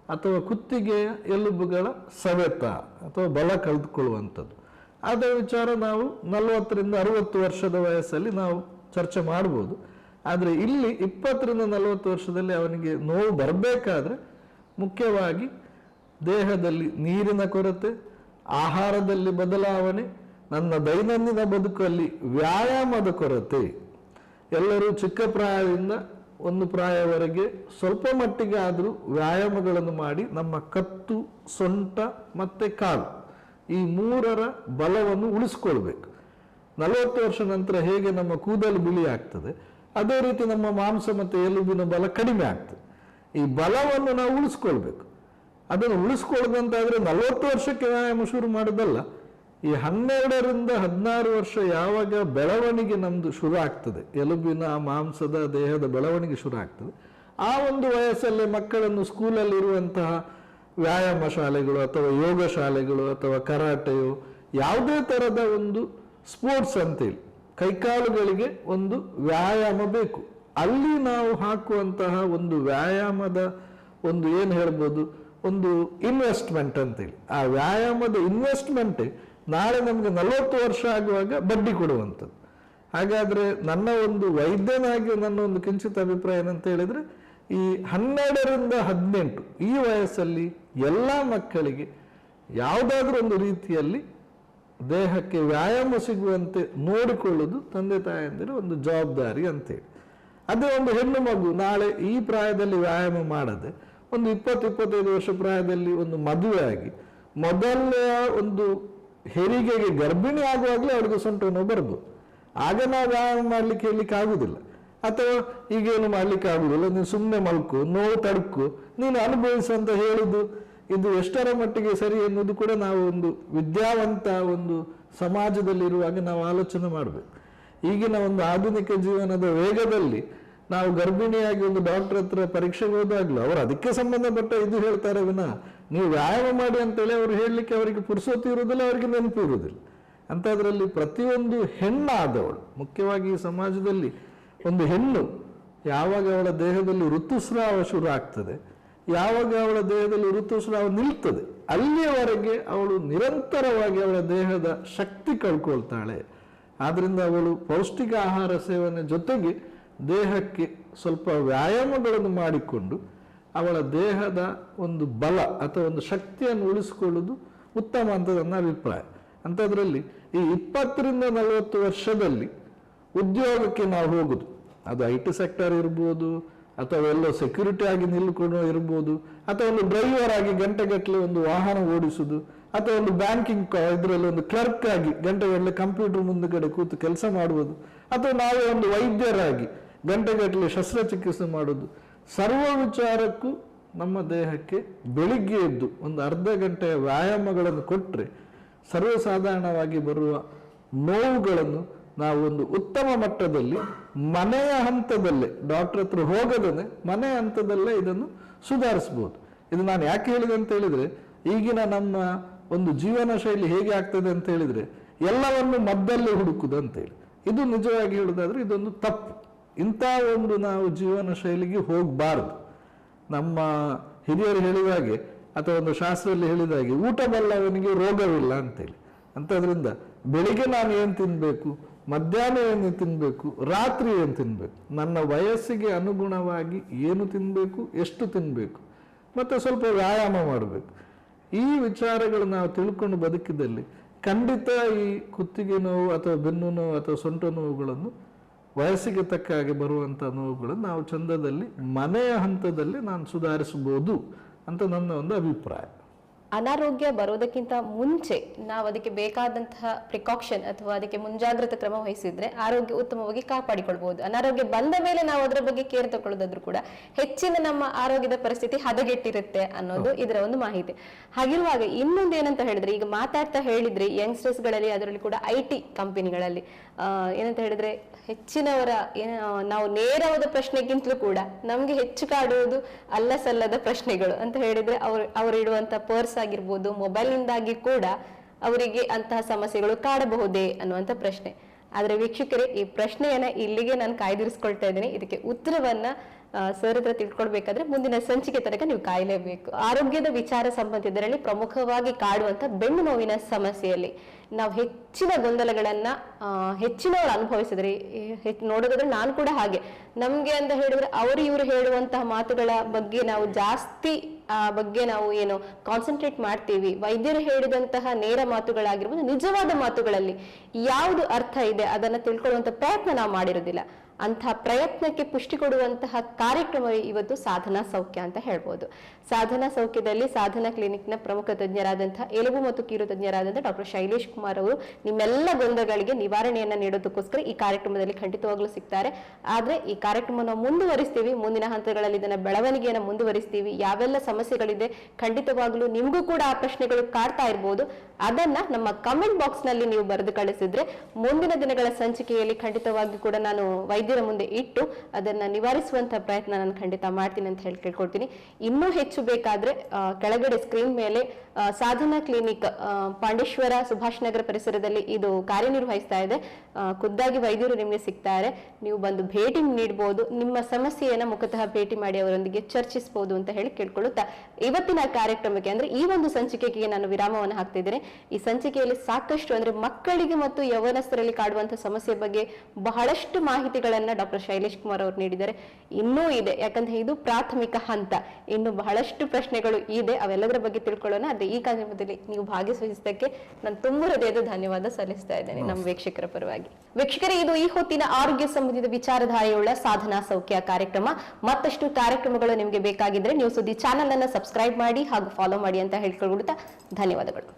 ಅಥವಾ ಕುತ್ತಿಗೆಯ ಎಲುಬುಗಳ ಸವೆತ ಅಥವಾ ಬಲ ಕಳೆದುಕೊಳ್ಳುವಂಥದ್ದು. ಅದೇ ವಿಚಾರ ನಾವು ನಲವತ್ತರಿಂದ ಅರವತ್ತು ವರ್ಷದ ವಯಸ್ಸಲ್ಲಿ ನಾವು ಚರ್ಚೆ ಮಾಡ್ಬೋದು. ಆದರೆ ಇಲ್ಲಿ ಇಪ್ಪತ್ತರಿಂದ ನಲವತ್ತು ವರ್ಷದಲ್ಲಿ ಅವನಿಗೆ ನೋವು ಬರಬೇಕಾದ್ರೆ ಮುಖ್ಯವಾಗಿ ದೇಹದಲ್ಲಿ ನೀರಿನ ಕೊರತೆ, ಆಹಾರದಲ್ಲಿ ಬದಲಾವಣೆ, ನನ್ನ ದೈನಂದಿನ ಬದುಕಲ್ಲಿ ವ್ಯಾಯಾಮದ ಕೊರತೆ. ಎಲ್ಲರೂ ಚಿಕ್ಕ ಪ್ರಾಯದಿಂದ ಒಂದು ಪ್ರಾಯವರೆಗೆ ಸ್ವಲ್ಪ ಮಟ್ಟಿಗೆ ಆದರೂ ವ್ಯಾಯಾಮಗಳನ್ನು ಮಾಡಿ ನಮ್ಮ ಕತ್ತು, ಸೊಂಟ ಮತ್ತೆ ಕಾಲು ಈ ಮೂರರ ಬಲವನ್ನು ಉಳಿಸ್ಕೊಳ್ಬೇಕು. ನಲವತ್ತು ವರ್ಷ ನಂತರ ಹೇಗೆ ನಮ್ಮ ಕೂದಲು ಬಿಳಿ ಆಗ್ತದೆ ಅದೇ ರೀತಿ ನಮ್ಮ ಮಾಂಸ ಮತ್ತು ಎಲುಬಿನ ಬಲ ಕಡಿಮೆ ಆಗ್ತದೆ. ಈ ಬಲವನ್ನು ನಾವು ಉಳಿಸ್ಕೊಳ್ಬೇಕು. ಅದನ್ನು ಉಳಿಸ್ಕೊಳ್ದಂತಾದರೆ ನಲವತ್ತು ವರ್ಷಕ್ಕೆ ವ್ಯಾಯಾಮ ಶುರು ಮಾಡೋದಲ್ಲ, ಈ ಹನ್ನೆರಡರಿಂದ ಹದಿನಾರು ವರ್ಷ ಯಾವಾಗ ಬೆಳವಣಿಗೆ ನಮ್ಮದು ಶುರು ಆಗ್ತದೆ, ಎಲುಬಿನ, ಮಾಂಸದ, ದೇಹದ ಬೆಳವಣಿಗೆ ಶುರು ಆಗ್ತದೆ. ಆ ಒಂದು ವಯಸ್ಸಲ್ಲೇ ಮಕ್ಕಳನ್ನು ಸ್ಕೂಲಲ್ಲಿರುವಂತಹ ವ್ಯಾಯಾಮ ಶಾಲೆಗಳು ಅಥವಾ ಯೋಗ ಶಾಲೆಗಳು ಅಥವಾ ಕರಾಟೆಯು ಯಾವುದೇ ಥರದ ಒಂದು ಸ್ಪೋರ್ಟ್ಸ್ ಅಂತೇಳಿ ಕೈಕಾಲುಗಳಿಗೆ ಒಂದು ವ್ಯಾಯಾಮ ಬೇಕು. ಅಲ್ಲಿ ನಾವು ಹಾಕುವಂತಹ ಒಂದು ವ್ಯಾಯಾಮದ ಒಂದು ಏನು ಹೇಳ್ಬೋದು, ಒಂದು ಇನ್ವೆಸ್ಟ್ಮೆಂಟ್ ಅಂತೇಳಿ. ಆ ವ್ಯಾಯಾಮದ ಇನ್ವೆಸ್ಟ್ಮೆಂಟ್ ನಾಳೆ ನಮಗೆ ನಲವತ್ತು ವರ್ಷ ಆಗುವಾಗ ಬಡ್ಡಿ ಕೊಡುವಂಥದ್ದು. ಹಾಗಾದರೆ ನನ್ನ ಒಂದು ವೈದ್ಯನಾಗಿ ನನ್ನ ಒಂದು ಕಿಂಚಿತ ಅಭಿಪ್ರಾಯ ಏನಂತ ಹೇಳಿದರೆ, ಈ ಹನ್ನೆರಡರಿಂದ ಹದಿನೆಂಟು ಈ ವಯಸ್ಸಲ್ಲಿ ಎಲ್ಲ ಮಕ್ಕಳಿಗೆ ಯಾವುದಾದ್ರೂ ಒಂದು ರೀತಿಯಲ್ಲಿ ದೇಹಕ್ಕೆ ವ್ಯಾಯಾಮ ಸಿಗುವಂತೆ ನೋಡಿಕೊಳ್ಳುವುದು ತಂದೆ ತಾಯಂದಿರ ಒಂದು ಜವಾಬ್ದಾರಿ ಅಂತೇಳಿ. ಅದೇ ಒಂದು ಹೆಣ್ಣು ಮಗು ನಾಳೆ ಈ ಪ್ರಾಯದಲ್ಲಿ ವ್ಯಾಯಾಮ ಮಾಡದೆ ಒಂದು ಇಪ್ಪತ್ತು, ಇಪ್ಪತ್ತೈದು ವರ್ಷ ಪ್ರಾಯದಲ್ಲಿ ಒಂದು ಮದುವೆ ಆಗಿ ಮೊದಲ ಒಂದು ಹೆರಿಗೆಗೆ ಗರ್ಭಿಣಿ ಆಗುವಾಗಲೇ ಅವಳಿಗೆ ಸೊಂಟ ನೋವು ಬರ್ಬೋದು. ಆಗ ನಾವು ವ್ಯಾಯಾಮ ಮಾಡಲಿಕ್ಕೆ ಹೇಳಲಿಕ್ಕೆ ಆಗುದಿಲ್ಲ ಅಥವಾ ಈಗೇನು ಮಾಡ್ಲಿಕ್ಕೆ ಆಗುದಿಲ್ಲ ನೀನು ಸುಮ್ಮನೆ ಮಲ್ಕು, ನೋವು ತಡ್ಕು, ನೀನು ಅನುಭವಿಸು ಅಂತ ಹೇಳುದು ಇದು ಎಷ್ಟರ ಮಟ್ಟಿಗೆ ಸರಿ ಎನ್ನುವುದು ಕೂಡ ನಾವು ಒಂದು ವಿದ್ಯಾವಂತ ಒಂದು ಸಮಾಜದಲ್ಲಿರುವಾಗ ನಾವು ಆಲೋಚನೆ ಮಾಡಬೇಕು. ಈಗಿನ ಒಂದು ಆಧುನಿಕ ಜೀವನದ ವೇಗದಲ್ಲಿ ನಾವು ಗರ್ಭಿಣಿಯಾಗಿ ಒಂದು ಡಾಕ್ಟರ್ ಹತ್ರ ಪರೀಕ್ಷೆಗೆ ಹೋದಾಗ್ಲೂ ಅವರು ಅದಕ್ಕೆ ಸಂಬಂಧಪಟ್ಟ ಇದು ಹೇಳ್ತಾರೆ ವಿನ, ನೀವು ವ್ಯಾಯಾಮ ಮಾಡಿ ಅಂತೇಳಿ ಅವರು ಹೇಳಲಿಕ್ಕೆ ಅವರಿಗೆ ಪುರುಸೋತಿ ಇರುವುದಿಲ್ಲ, ಅವರಿಗೆ ನೆನಪು ಇರುವುದಿಲ್ಲ. ಅಂಥದ್ರಲ್ಲಿ ಪ್ರತಿಯೊಂದು ಹೆಣ್ಣಾದವಳು, ಮುಖ್ಯವಾಗಿ ಈ ಸಮಾಜದಲ್ಲಿ ಒಂದು ಹೆಣ್ಣು ಯಾವಾಗ ಅವಳ ದೇಹದಲ್ಲಿ ಋತುಸ್ರಾವ ಶುರು ಆಗ್ತದೆ ಯಾವಾಗ ಅವಳ ದೇಹದಲ್ಲಿ ಋತುಸ್ರಾವ ನಿಲ್ತದೆ, ಅಲ್ಲಿಯವರೆಗೆ ಅವಳು ನಿರಂತರವಾಗಿ ಅವಳ ದೇಹದ ಶಕ್ತಿ ಕಳ್ಕೊಳ್ತಾಳೆ. ಆದ್ದರಿಂದ ಅವಳು ಪೌಷ್ಟಿಕ ಆಹಾರ ಸೇವನೆ ಜೊತೆಗೆ ದೇಹಕ್ಕೆ ಸ್ವಲ್ಪ ವ್ಯಾಯಾಮಗಳನ್ನು ಮಾಡಿಕೊಂಡು ಅವಳ ದೇಹದ ಒಂದು ಬಲ ಅಥವಾ ಒಂದು ಶಕ್ತಿಯನ್ನು ಉಳಿಸಿಕೊಳ್ಳುವುದು ಉತ್ತಮ ಅಂತ ನನ್ನ ಅಭಿಪ್ರಾಯ. ಅಂಥದ್ರಲ್ಲಿ ಈ ಇಪ್ಪತ್ತರಿಂದ ನಲವತ್ತು ವರ್ಷದಲ್ಲಿ ಉದ್ಯೋಗಕ್ಕೆ ನಾವು ಹೋಗುದು. ಅದು ಐ ಟಿ ಸೆಕ್ಟರ್ ಇರ್ಬೋದು ಅಥವಾ ಎಲ್ಲೋ ಸೆಕ್ಯೂರಿಟಿ ಆಗಿ ನಿಲ್ಕೊಂಡು ಇರ್ಬೋದು, ಅಥವಾ ಒಂದು ಡ್ರೈವರ್ ಆಗಿ ಗಂಟೆಗಟ್ಟಲೆ ಒಂದು ವಾಹನ ಓಡಿಸುದು, ಅಥವಾ ಒಂದು ಬ್ಯಾಂಕಿಂಗ್ ಇದರಲ್ಲಿ ಒಂದು ಕ್ಲರ್ಕ್ ಆಗಿ ಗಂಟೆಗಟ್ಟಲೆ ಕಂಪ್ಯೂಟರ್ ಮುಂದುಗಡೆ ಕೂತು ಕೆಲಸ ಮಾಡುವುದು, ಅಥವಾ ನಾವೇ ಒಂದು ವೈದ್ಯರಾಗಿ ಗಂಟೆಗಟ್ಟಲೆ ಶಸ್ತ್ರಚಿಕಿತ್ಸೆ ಮಾಡುವುದು, ಸರ್ವ ವಿಚಾರಕ್ಕೂ ನಮ್ಮ ದೇಹಕ್ಕೆ ಬೆಳಿಗ್ಗೆ ಎದ್ದು ಒಂದು ಅರ್ಧ ಗಂಟೆಯ ವ್ಯಾಯಾಮಗಳನ್ನು ಕೊಟ್ಟರೆ ಸರ್ವಸಾಧಾರಣವಾಗಿ ಬರುವ ನೋವುಗಳನ್ನು ನಾವು ಒಂದು ಉತ್ತಮ ಮಟ್ಟದಲ್ಲಿ ಮನೆಯ ಹಂತದಲ್ಲೇ ಡಾಕ್ಟರ್ ಹತ್ರ ಹೋಗದೇ ಮನೆಯ ಹಂತದಲ್ಲೇ ಇದನ್ನು ಸುಧಾರಿಸ್ಬೋದು. ಇದು ನಾನು ಯಾಕೆ ಹೇಳಿದೆ ಅಂತ ಹೇಳಿದ್ರೆ, ಈಗಿನ ನಮ್ಮ ಒಂದು ಜೀವನ ಶೈಲಿ ಹೇಗೆ ಆಗ್ತದೆ ಅಂತ ಹೇಳಿದ್ರೆ, ಎಲ್ಲವನ್ನು ಮದ್ದಲ್ಲೇ ಹುಡುಕುದು ಅಂತೇಳಿ ಇದು ನಿಜವಾಗಿ ಹೇಳುದಾದ್ರೆ ಇದೊಂದು ತಪ್ಪು. ಇಂಥ ಒಂದು ನಾವು ಜೀವನ ಶೈಲಿಗೆ ಹೋಗಬಾರದು. ನಮ್ಮ ಹಿರಿಯರು ಹೇಳಿದ ಹಾಗೆ, ಅಥವಾ ಒಂದು ಶಾಸ್ತ್ರದಲ್ಲಿ ಹೇಳಿದ ಹಾಗೆ ಊಟ ಬಲ್ಲವನಿಗೆ ರೋಗವಿಲ್ಲ ಅಂತೇಳಿ ಅಂಥದ್ರಿಂದ ಬೆಳಿಗ್ಗೆ ನಾನು ಏನು ತಿನ್ನಬೇಕು ಮಧ್ಯಾಹ್ನ ಏನು ತಿನ್ನಬೇಕು ರಾತ್ರಿ ಏನು ತಿನ್ನಬೇಕು ನನ್ನ ವಯಸ್ಸಿಗೆ ಅನುಗುಣವಾಗಿ ಏನು ತಿನ್ನಬೇಕು ಎಷ್ಟು ತಿನ್ನಬೇಕು ಮತ್ತು ಸ್ವಲ್ಪ ವ್ಯಾಯಾಮ ಮಾಡಬೇಕು. ಈ ವಿಚಾರಗಳು ನಾವು ತಿಳ್ಕೊಂಡು ಬದುಕಿದಲ್ಲಿ ಖಂಡಿತ ಈ ಕುತ್ತಿಗೆ ನೋವು ಅಥವಾ ಬೆನ್ನು ನೋವು ಅಥವಾ ಸೊಂಟ ನೋವುಗಳನ್ನು ವಯಸ್ಸಿಗೆ ತಕ್ಕ ಹಾಗೆ ಬರುವಂಥ ನೋವುಗಳನ್ನು ನಾವು ಚಂದದಲ್ಲಿ ಮನೆಯ ಹಂತದಲ್ಲಿ ನಾನು ಸುಧಾರಿಸಬಹುದು ಅಂತ ನನ್ನ ಒಂದು ಅಭಿಪ್ರಾಯ. ಅನಾರೋಗ್ಯ ಬರೋದಕ್ಕಿಂತ ಮುಂಚೆ ನಾವು ಅದಕ್ಕೆ ಬೇಕಾದಂತಹ ಪ್ರಿಕಾಕ್ಷನ್ ಅಥವಾ ಅದಕ್ಕೆ ಮುಂಜಾಗ್ರತಾ ಕ್ರಮ ವಹಿಸಿದ್ರೆ ಆರೋಗ್ಯ ಉತ್ತಮವಾಗಿ ಕಾಪಾಡಿಕೊಳ್ಬಹುದು. ಅನಾರೋಗ್ಯ ಬಂದ ಮೇಲೆ ನಾವು ಅದರ ಬಗ್ಗೆ ಕೇರ್ ತಗೊಳ್ಳೋದಾದ್ರೂ ಕೂಡ ಹೆಚ್ಚಿನ ನಮ್ಮ ಆರೋಗ್ಯದ ಪರಿಸ್ಥಿತಿ ಹದಗೆಟ್ಟಿರುತ್ತೆ ಅನ್ನೋದು ಇದರ ಒಂದು ಮಾಹಿತಿ. ಹಾಗಿರುವಾಗ ಇನ್ನೊಂದು ಏನಂತ ಹೇಳಿದ್ರೆ ಈಗ ಮಾತಾಡ್ತಾ ಹೇಳಿದ್ರೆ ಯಂಗ್ಸ್ಟರ್ಸ್ಗಳಲ್ಲಿ ಅದರಲ್ಲಿ ಕೂಡ ಐ ಟಿ ಕಂಪನಿಗಳಲ್ಲಿ ಏನಂತ ಹೇಳಿದ್ರೆ ಹೆಚ್ಚಿನವರ ನಾವು ನೇರವಾದ ಪ್ರಶ್ನೆಗಿಂತಲೂ ಕೂಡ ನಮ್ಗೆ ಹೆಚ್ಚು ಕಾಡುವುದು ಅಲ್ಲ ಸಲ್ಲದ ಪ್ರಶ್ನೆಗಳು ಅಂತ ಹೇಳಿದ್ರೆ ಅವ್ರು ಅವ್ರು ಇಡುವಂತ ಪರ್ಸ್ ಆಗಿರ್ಬೋದು ಮೊಬೈಲ್ ನಿಂದಾಗಿ ಕೂಡ ಅವರಿಗೆ ಅಂತಹ ಸಮಸ್ಯೆಗಳು ಕಾಡಬಹುದೇ ಅನ್ನುವಂತ ಪ್ರಶ್ನೆ. ಆದ್ರೆ ವೀಕ್ಷಕರೇ, ಈ ಪ್ರಶ್ನೆಯನ್ನ ಇಲ್ಲಿಗೆ ನಾನು ಕಾಯ್ದಿರಿಸ್ಕೊಳ್ತಾ ಇದ್ದೀನಿ. ಇದಕ್ಕೆ ಉತ್ತರವನ್ನ ಸರ್ ಹತ್ರ ತಿಳ್ಕೊಳ್ಬೇಕಾದ್ರೆ ಮುಂದಿನ ಸಂಚಿಕೆ ತನಕ ನೀವು ಕಾಯಲೇಬೇಕು. ಆರೋಗ್ಯದ ವಿಚಾರ ಸಂಬಂಧಿತರಲ್ಲಿ ಪ್ರಮುಖವಾಗಿ ಕಾಡುವಂತ ಬೆನ್ನು ನೋವಿನ ಸಮಸ್ಯೆಯಲ್ಲಿ. ನಾವು ಹೆಚ್ಚಿನ ಗೊಂದಲಗಳನ್ನ ಹೆಚ್ಚಿನವರು ಅನುಭವಿಸಿದ್ರೆ ನೋಡೋದಾದ್ರೆ ನಾನು ಕೂಡ ಹಾಗೆ. ನಮ್ಗೆ ಅಂತ ಹೇಳಿದ್ರೆ ಅವರು ಇವರು ಹೇಳುವಂತಹ ಮಾತುಗಳ ಬಗ್ಗೆ ನಾವು ಜಾಸ್ತಿ, ಆ, ಬಗ್ಗೆ ನಾವು ಏನು ಕಾನ್ಸಂಟ್ರೇಟ್ ಮಾಡ್ತೀವಿ. ವೈದ್ಯರು ಹೇಳಿದಂತಹ ನೇರ ಮಾತುಗಳಾಗಿರ್ಬೋದು ನಿಜವಾದ ಮಾತುಗಳಲ್ಲಿ ಯಾವುದು ಅರ್ಥ ಇದೆ ಅದನ್ನ ತಿಳ್ಕೊಳ್ಳುವಂತ ಪ್ರಯತ್ನ ನಾವು ಮಾಡಿರೋದಿಲ್ಲ. ಅಂತಹ ಪ್ರಯತ್ನಕ್ಕೆ ಪುಷ್ಟಿ ಕೊಡುವಂತಹ ಕಾರ್ಯಕ್ರಮ ಇವತ್ತು ಸಾಧನಾ ಸೌಖ್ಯ ಅಂತ ಹೇಳ್ಬೋದು. ಸಾಧನಾ ಸೌಖ್ಯದಲ್ಲಿ ಸಾಧನಾ ಕ್ಲಿನಿಕ್ನ ಪ್ರಮುಖ ತಜ್ಞರಾದಂತಹ ಎಲುಬು ಮತ್ತು ಕೀರು ತಜ್ಞರಾದಂತಹ ಡಾಕ್ಟರ್ ಶೈಲೇಶ್ ಕುಮಾರ್ ಅವರು ನಿಮ್ಮೆಲ್ಲ ಗೊಂದಲಗಳಿಗೆ ನಿವಾರಣೆಯನ್ನ ನೀಡೋದಕ್ಕೋಸ್ಕರ ಈ ಕಾರ್ಯಕ್ರಮದಲ್ಲಿ ಖಂಡಿತವಾಗ್ಲೂ ಸಿಗ್ತಾರೆ. ಆದ್ರೆ ಈ ಕಾರ್ಯಕ್ರಮವನ್ನು ಮುಂದುವರಿಸ್ತೀವಿ. ಮುಂದಿನ ಹಂತಗಳಲ್ಲಿ ಇದನ್ನ ಬೆಳವಣಿಗೆಯನ್ನ ಮುಂದುವರಿಸ್ತೀವಿ. ಯಾವೆಲ್ಲ ಸಮಸ್ಯೆಗಳಿದೆ ಖಂಡಿತವಾಗ್ಲೂ ನಿಮಗೂ ಕೂಡ ಆ ಪ್ರಶ್ನೆಗಳು ಕಾಡ್ತಾ ಇರ್ಬೋದು. ಅದನ್ನ ನಮ್ಮ ಕಮೆಂಟ್ ಬಾಕ್ಸ್ನಲ್ಲಿ ನೀವು ಬರೆದು ಕಳಿಸಿದ್ರೆ ಮುಂದಿನ ದಿನಗಳ ಸಂಚಿಕೆಯಲ್ಲಿ ಖಂಡಿತವಾಗಿ ಕೂಡ ನಾನು ವೈದ್ಯ ವೈದ್ಯರ ಮುಂದೆ ಇಟ್ಟು ಅದನ್ನ ನಿವಾರಿಸುವಂತಹ ಪ್ರಯತ್ನ ನಾನು ಖಂಡಿತ ಮಾಡ್ತೀನಿ ಅಂತ ಹೇಳಿ ಕೇಳ್ಕೊಡ್ತೀನಿ. ಇನ್ನೂ ಹೆಚ್ಚು ಬೇಕಾದ್ರೆ ಕೆಳಗಡೆ ಸ್ಕ್ರೀನ್ ಮೇಲೆ ಸಾಧನಾ ಕ್ಲಿನಿಕ್ ಪಾಂಡೇಶ್ವರ ಸುಭಾಷ್ ನಗರ ಪರಿಸರದಲ್ಲಿ ಇದು ಕಾರ್ಯನಿರ್ವಹಿಸ್ತಾ ಇದೆ. ಖುದ್ದಾಗಿ ವೈದ್ಯರು ನಿಮಗೆ ಸಿಗ್ತಾರೆ. ನೀವು ಬಂದು ಭೇಟಿ ನೀಡಬಹುದು ನಿಮ್ಮ ಸಮಸ್ಯೆಯನ್ನ ಮುಖತಃ ಭೇಟಿ ಮಾಡಿ ಅವರೊಂದಿಗೆ ಚರ್ಚಿಸಬಹುದು ಅಂತ ಹೇಳಿ ಕೇಳ್ಕೊಳ್ಳುತ್ತಾ ಇವತ್ತಿನ ಕಾರ್ಯಕ್ರಮಕ್ಕೆ ಅಂದ್ರೆ ಈ ಒಂದು ಸಂಚಿಕೆಗೆ ನಾನು ವಿರಾಮವನ್ನು ಹಾಕ್ತಿದ್ದೇನೆ ಈ ಸಂಚಿಕೆಯಲ್ಲಿ ಸಾಕಷ್ಟು ಅಂದ್ರೆ ಮಕ್ಕಳಿಗೆ ಮತ್ತು ಯವನಸ್ಥರಲ್ಲಿ ಕಾಡುವಂತಹ ಸಮಸ್ಯೆ ಬಗ್ಗೆ ಬಹಳಷ್ಟು ಮಾಹಿತಿಗಳನ್ನ ಡಾಕ್ಟರ್ ಶೈಲೇಶ್ ಕುಮಾರ್ ಅವರು ನೀಡಿದ್ದಾರೆ. ಇನ್ನೂ ಇದೆ ಯಾಕಂದ್ರೆ ಇದು ಪ್ರಾಥಮಿಕ ಹಂತ. ಇನ್ನು ಬಹಳಷ್ಟು ಪ್ರಶ್ನೆಗಳು ಇದೆ ಅವೆಲ್ಲದರ ಬಗ್ಗೆ ತಿಳ್ಕೊಳ್ಳೋಣ. ಅದೇ ಈ ಕಾರ್ಯಕ್ರಮದಲ್ಲಿ ನೀವು ಭಾಗವಹಿಸಿದ್ದಕ್ಕೆ ನಾನು ತುಂಬ ಹೃದಯದ ಧನ್ಯವಾದ ಸಲ್ಲಿಸ್ತಾ ಇದ್ದೇನೆ ನಮ್ಮ ವೀಕ್ಷಕರ ಪರವಾಗಿ. ವೀಕ್ಷಕರೇ ಇದು ಈ ಹೊತ್ತಿನ ಆರೋಗ್ಯ ಸಂಬಂಧಿತ ವಿಚಾರಧಾರೆಯುಳ್ಳ ಸಾಧನಾ ಸೌಖ್ಯ ಕಾರ್ಯಕ್ರಮ. ಮತ್ತಷ್ಟು ಕಾರ್ಯಕ್ರಮಗಳು ನಿಮಗೆ ಬೇಕಾಗಿದ್ರೆ ನೀವು ಸುದ್ದಿ ಚಾನೆಲ್ ಅನ್ನ ಸಬ್ಸ್ಕ್ರೈಬ್ ಮಾಡಿ ಹಾಗೂ ಫಾಲೋ ಮಾಡಿ ಅಂತ ಹೇಳ್ಕೊಳ್ಬಿಡ್ತಾ ಧನ್ಯವಾದಗಳು.